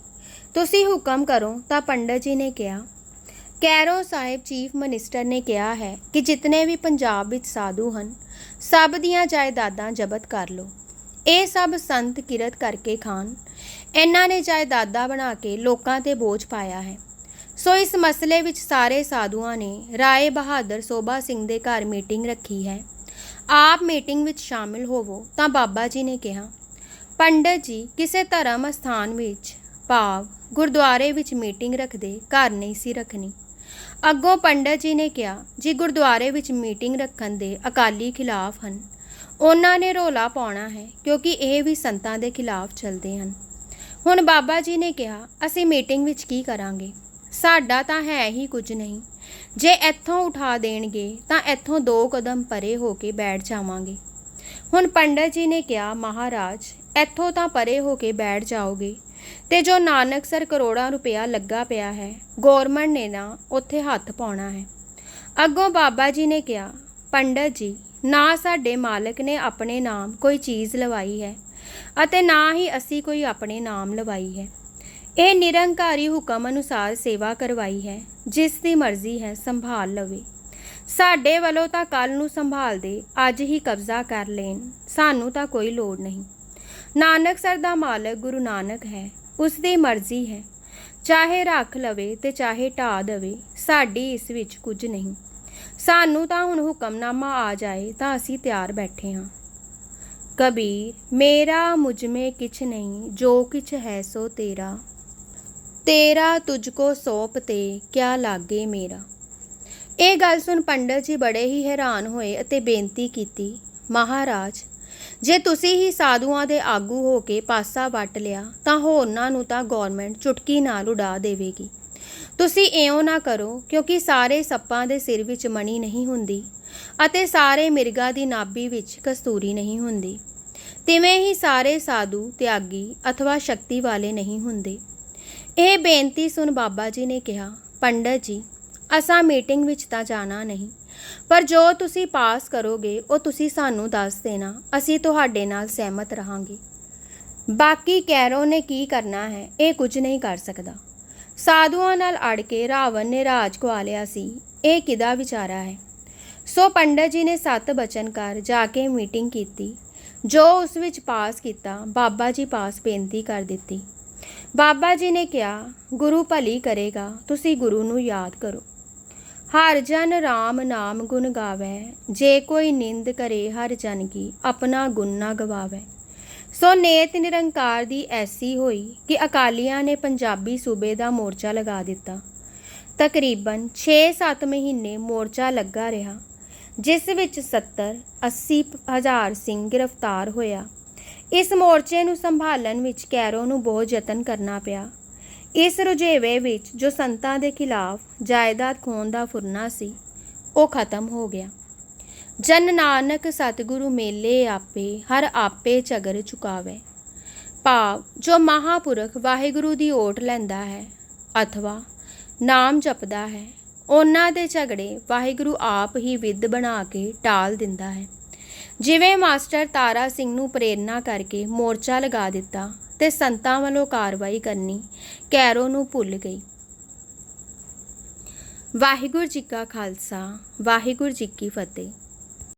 ਤੁਸੀਂ ਹੁਕਮ ਕਰੋ। ਤਾਂ ਪੰਡਤ ਜੀ ਨੇ ਕਿਹਾ ਕੈਰੋ ਸਾਹਿਬ ਚੀਫ ਮਿਨਿਸਟਰ ਨੇ ਕਿਹਾ ਹੈ ਕਿ ਜਿਤਨੇ ਵੀ ਪੰਜਾਬ ਵਿੱਚ ਸਾਧੂ ਹਨ, ਸਭ ਦੀਆਂ ਜਾਇਦਾਦਾਂ ਜ਼ਬਤ ਕਰ ਲਓ। ਇਹ ਸਭ ਸੰਤ ਕਿਰਤ ਕਰਕੇ ਖਾਨ, ਇਹਨਾਂ ਨੇ ਜਾਇਦਾਦਾਂ ਬਣਾ ਕੇ ਲੋਕਾਂ ਤੇ ਬੋਝ ਪਾਇਆ ਹੈ। ਸੋ ਇਸ ਮਸਲੇ ਵਿੱਚ ਸਾਰੇ ਸਾਧੂਆਂ ਨੇ ਰਾਏ ਬਹਾਦਰ ਸੋਭਾ ਸਿੰਘ ਦੇ ਘਰ ਮੀਟਿੰਗ ਰੱਖੀ ਹੈ। ਆਪ ਮੀਟਿੰਗ ਵਿੱਚ ਸ਼ਾਮਿਲ ਹੋਵੋ ਤਾਂ ਬਾਬਾ ਜੀ ਨੇ ਕਿਹਾ, ਪੰਡਤ ਜੀ, ਕਿਸੇ ਧਰਮ ਸਥਾਨ ਵਿੱਚ, ਭਾਵ ਗੁਰਦੁਆਰੇ ਵਿੱਚ ਮੀਟਿੰਗ ਰੱਖਦੇ ਘਰ ਨਹੀਂ ਸੀ ਰੱਖਣੀ। ਅੱਗੋਂ ਪੰਡਤ ਜੀ ਨੇ ਕਿਹਾ, ਜੀ ਗੁਰਦੁਆਰੇ ਵਿੱਚ ਮੀਟਿੰਗ ਰੱਖਣ ਦੇ ਅਕਾਲੀ ਖਿਲਾਫ ਹਨ। ਉਹਨਾਂ ਨੇ ਰੋਲਾ ਪਾਉਣਾ ਹੈ, ਕਿਉਂਕਿ ਇਹ ਵੀ ਸੰਤਾਂ ਦੇ ਖਿਲਾਫ ਚੱਲਦੇ ਹਨ। ਹੁਣ ਬਾਬਾ ਜੀ ਨੇ ਕਿਹਾ, ਅਸੀਂ ਮੀਟਿੰਗ ਵਿੱਚ ਕੀ ਕਰਾਂਗੇ? ਸਾਡਾ ਤਾਂ ਹੈ ਹੀ ਕੁਝ ਨਹੀਂ। ਜੇ ਇੱਥੋਂ ਉਠਾ ਦੇਣਗੇ, ਤਾਂ ਇੱਥੋਂ ਦੋ ਕਦਮ ਪਰੇ ਹੋ ਕੇ ਬੈਠ ਜਾਵਾਂਗੇ। ਹੁਣ ਪੰਡਤ ਜੀ ਨੇ ਕਿਹਾ, ਮਹਾਰਾਜ, ਇੱਥੋਂ ਤਾਂ ਪਰੇ ਹੋ ਕੇ ਬੈਠ ਜਾਓਗੇ। ਤੇ ਜੋ ਨਾਨਕਸਰ ਕਰੋੜਾਂ ਰੁਪਇਆ ਲੱਗਾ ਪਿਆ ਹੈ ਗੌਰਮੈਂਟ ਨੇ ਨਾ ਉੱਥੇ ਹੱਥ ਪਾਉਣਾ ਹੈ। ਅੱਗੋਂ ਬਾਬਾ ਜੀ ਨੇ ਕਿਹਾ, ਪੰਡਤ ਜੀ, ਨਾ ਸਾਡੇ ਮਾਲਕ ਨੇ ਆਪਣੇ ਨਾਮ ਕੋਈ ਚੀਜ਼ ਲਵਾਈ ਹੈ ਅਤੇ ਨਾ ਹੀ ਅਸੀਂ ਕੋਈ ਆਪਣੇ ਨਾਮ ਲਵਾਈ ਹੈ। ਇਹ ਨਿਰੰਕਾਰੀ ਹੁਕਮ ਅਨੁਸਾਰ ਸੇਵਾ ਕਰਵਾਈ ਹੈ, ਜਿਸ ਦੀ ਮਰਜ਼ੀ ਹੈ ਸੰਭਾਲ ਲਵੇ। ਸਾਡੇ ਵੱਲੋਂ ਤਾਂ ਕੱਲ ਨੂੰ ਸੰਭਾਲਦੇ ਅੱਜ ਹੀ ਕਬਜ਼ਾ ਕਰ ਲੈਣ, ਸਾਨੂੰ ਤਾਂ ਕੋਈ ਲੋੜ ਨਹੀਂ। ਨਾਨਕ ਸਰ ਦਾ ਮਾਲਕ ਗੁਰੂ ਨਾਨਕ ਹੈ ਉਸ ਦੀ ਮਰਜ਼ੀ ਹੈ। ਚਾਹੇ ਰੱਖ ਲਵੇ ਤੇ ਚਾਹੇ ਢਾ ਦੇਵੇ, ਸਾਡੀ ਇਸ ਵਿੱਚ ਕੁਝ ਨਹੀਂ। ਸਾਨੂੰ ਤਾਂ ਹੁਣ ਹੁਕਮਨਾਮਾ ਆ ਜਾਏ ਤਾਂ ਅਸੀਂ ਤਿਆਰ ਬੈਠੇ ਹਾਂ। ਕਬੀਰ, ਮੇਰਾ ਮੁਝ ਮੇ ਕਿਛ ਨਹੀਂ, ਜੋ ਕਿਛ ਹੈ ਸੋ ਤੇਰਾ। ਤੇਰਾ ਤੁਝ ਸੋਪ ਤੇ ਕਿਆ ਲਾਗੇ ਮੇਰਾ। ਇਹ ਗੱਲ ਸੁਣ ਪੰਡਤ ਜੀ ਬੜੇ ਹੀ ਹੈਰਾਨ ਹੋਏ ਅਤੇ ਬੇਨਤੀ ਕੀਤੀ, ਮਹਾਰਾਜ ਜੇ ਤੁਸੀਂ ਹੀ ਸਾਧੂਆਂ ਦੇ ਆਗੂ ਹੋ ਕੇ ਪਾਸਾ ਵੱਟ ਲਿਆ, ਤਾਂ ਹੋਰਨਾਂ ਨੂੰ ਤਾਂ ਗਵਰਨਮੈਂਟ ਚੁਟਕੀ ਨਾਲ ਉਡਾ ਦੇਵੇਗੀ। ਤੁਸੀਂ ਇਉਂ ਨਾ ਕਰੋ, ਕਿਉਂਕਿ ਸਾਰੇ ਸੱਪਾਂ ਦੇ ਸਿਰ ਵਿੱਚ ਮਣੀ ਨਹੀਂ ਹੁੰਦੀ ਅਤੇ ਸਾਰੇ ਮਿਰਗਾ ਦੀ ਨਾਭੀ ਵਿੱਚ ਕਸਤੂਰੀ ਨਹੀਂ ਹੁੰਦੀ। ਤਿਵੇਂ ਹੀ ਸਾਰੇ ਸਾਧੂ, ਤਿਆਗੀ ਅਥਵਾ ਸ਼ਕਤੀ ਵਾਲੇ ਨਹੀਂ ਹੁੰਦੇ। ਇਹ ਬੇਨਤੀ ਸੁਣ ਬਾਬਾ ਜੀ ਨੇ ਕਿਹਾ, ਪੰਡਤ ਜੀ, ਅਸਾਂ ਮੀਟਿੰਗ ਵਿੱਚ ਤਾਂ ਜਾਣਾ ਨਹੀਂ। ਪਰ ਜੋ ਤੁਸੀਂ ਪਾਸ ਕਰੋਗੇ, ਉਹ ਤੁਸੀਂ ਸਾਨੂੰ ਦੱਸ ਦੇਣਾ। ਅਸੀਂ ਤੁਹਾਡੇ ਨਾਲ ਸਹਿਮਤ ਰਹਾਂਗੇ। ਬਾਕੀ ਕੈਰੋ ਨੇ ਕੀ ਕਰਨਾ ਹੈ, ਇਹ ਕੁਝ ਨਹੀਂ ਕਰ ਸਕਦਾ। ਸਾਧੂਆਂ ਨਾਲ ਅੜ ਕੇ ਰਾਵਣ ਨੇ ਰਾਜ ਗਵਾ ਲਿਆ ਸੀ। ਇਹ ਕਿਦਾ ਵਿਚਾਰਾ ਹੈ? ਸੋ ਪੰਡਤ ਜੀ ਨੇ ਸੱਤ ਬਚਨ ਕਰ ਜਾ ਕੇ ਮੀਟਿੰਗ ਕੀਤੀ। ਜੋ ਉਸ ਵਿੱਚ ਪਾਸ ਕੀਤਾ, ਬਾਬਾ ਜੀ ਪਾਸ ਬੇਨਤੀ ਕਰ ਦਿੱਤੀ। ਬਾਬਾ ਜੀ ਨੇ ਕਿਹਾ, ਗੁਰੂ ਭਲੀ ਕਰੇਗਾ, ਤੁਸੀਂ ਗੁਰੂ ਨੂੰ ਯਾਦ ਕਰੋ। ਹਰ ਜਨ RAM ਨਾਮ ਗੁਣ ਗਾਵੇ, ਜੇ ਕੋਈ ਨਿੰਦ ਕਰੇ ਹਰ ਜਨ ਕੀ ਆਪਣਾ ਗੁਣ ਨਾ ਗਵਾਵੇ। ਸੋ ਨੇਤ ਨਿਰੰਕਾਰ ਦੀ ਐਸੀ ਹੋਈ ਕਿ ਅਕਾਲੀਆਂ ਨੇ ਪੰਜਾਬੀ ਸੂਬੇ ਦਾ ਮੋਰਚਾ ਲਗਾ ਦਿੱਤਾ। ਤਕਰੀਬਨ 6-7 ਮਹੀਨੇ ਮੋਰਚਾ ਲੱਗਾ ਰਿਹਾ, ਜਿਸ ਵਿੱਚ 70 80 ਹਜ਼ਾਰ ਸਿੰਘ ਗ੍ਰਿਫਤਾਰ ਹੋਇਆ। ਇਸ ਮੋਰਚੇ ਨੂੰ ਸੰਭਾਲਣ ਵਿੱਚ ਕੈਰੋ ਨੂੰ ਬਹੁਤ ਯਤਨ ਕਰਨਾ ਪਿਆ। ਇਸ ਰੁਝੇਵੇ ਵਿੱਚ ਜੋ ਸੰਤਾਂ ਦੇ ਖਿਲਾਫ ਜਾਇਦਾਦ ਖੋਣ ਦਾ ਫੁਰਨਾ ਸੀ, ਉਹ ਖਤਮ ਹੋ ਗਿਆ। ਜਨ ਨਾਨਕ ਸਤਿਗੁਰੂ ਮੇਲੇ ਆਪੇ, ਹਰ ਆਪੇ ਝਗਰ ਚੁਕਾਵੇ। ਭਾਵ ਜੋ ਮਹਾਪੁਰਖ ਵਾਹਿਗੁਰੂ ਦੀ ਓਟ ਲੈਂਦਾ ਹੈ ਅਥਵਾ ਨਾਮ ਜਪਦਾ ਹੈ, ਉਹਨਾਂ ਦੇ ਝਗੜੇ ਵਾਹਿਗੁਰੂ ਆਪ ਹੀ ਵਿਦ ਬਣਾ ਕੇ ਟਾਲ ਦਿੰਦਾ ਹੈ। ਜਿਵੇਂ ਮਾਸਟਰ ਤਾਰਾ ਸਿੰਘ ਨੂੰ ਪ੍ਰੇਰਨਾ ਕਰਕੇ ਮੋਰਚਾ ਲਗਾ ਦਿੱਤਾ ਤੇ ਸੰਤਾਂ ਵੱਲੋਂ ਕਾਰਵਾਈ ਕਰਨੀ ਕੈਰੋ ਨੂੰ ਭੁੱਲ ਗਈ। ਵਾਹਿਗੁਰੂ ਜੀ ਕਾ ਖਾਲਸਾ, ਵਾਹਿਗੁਰੂ ਜੀ ਕੀ ਫਤਿਹ।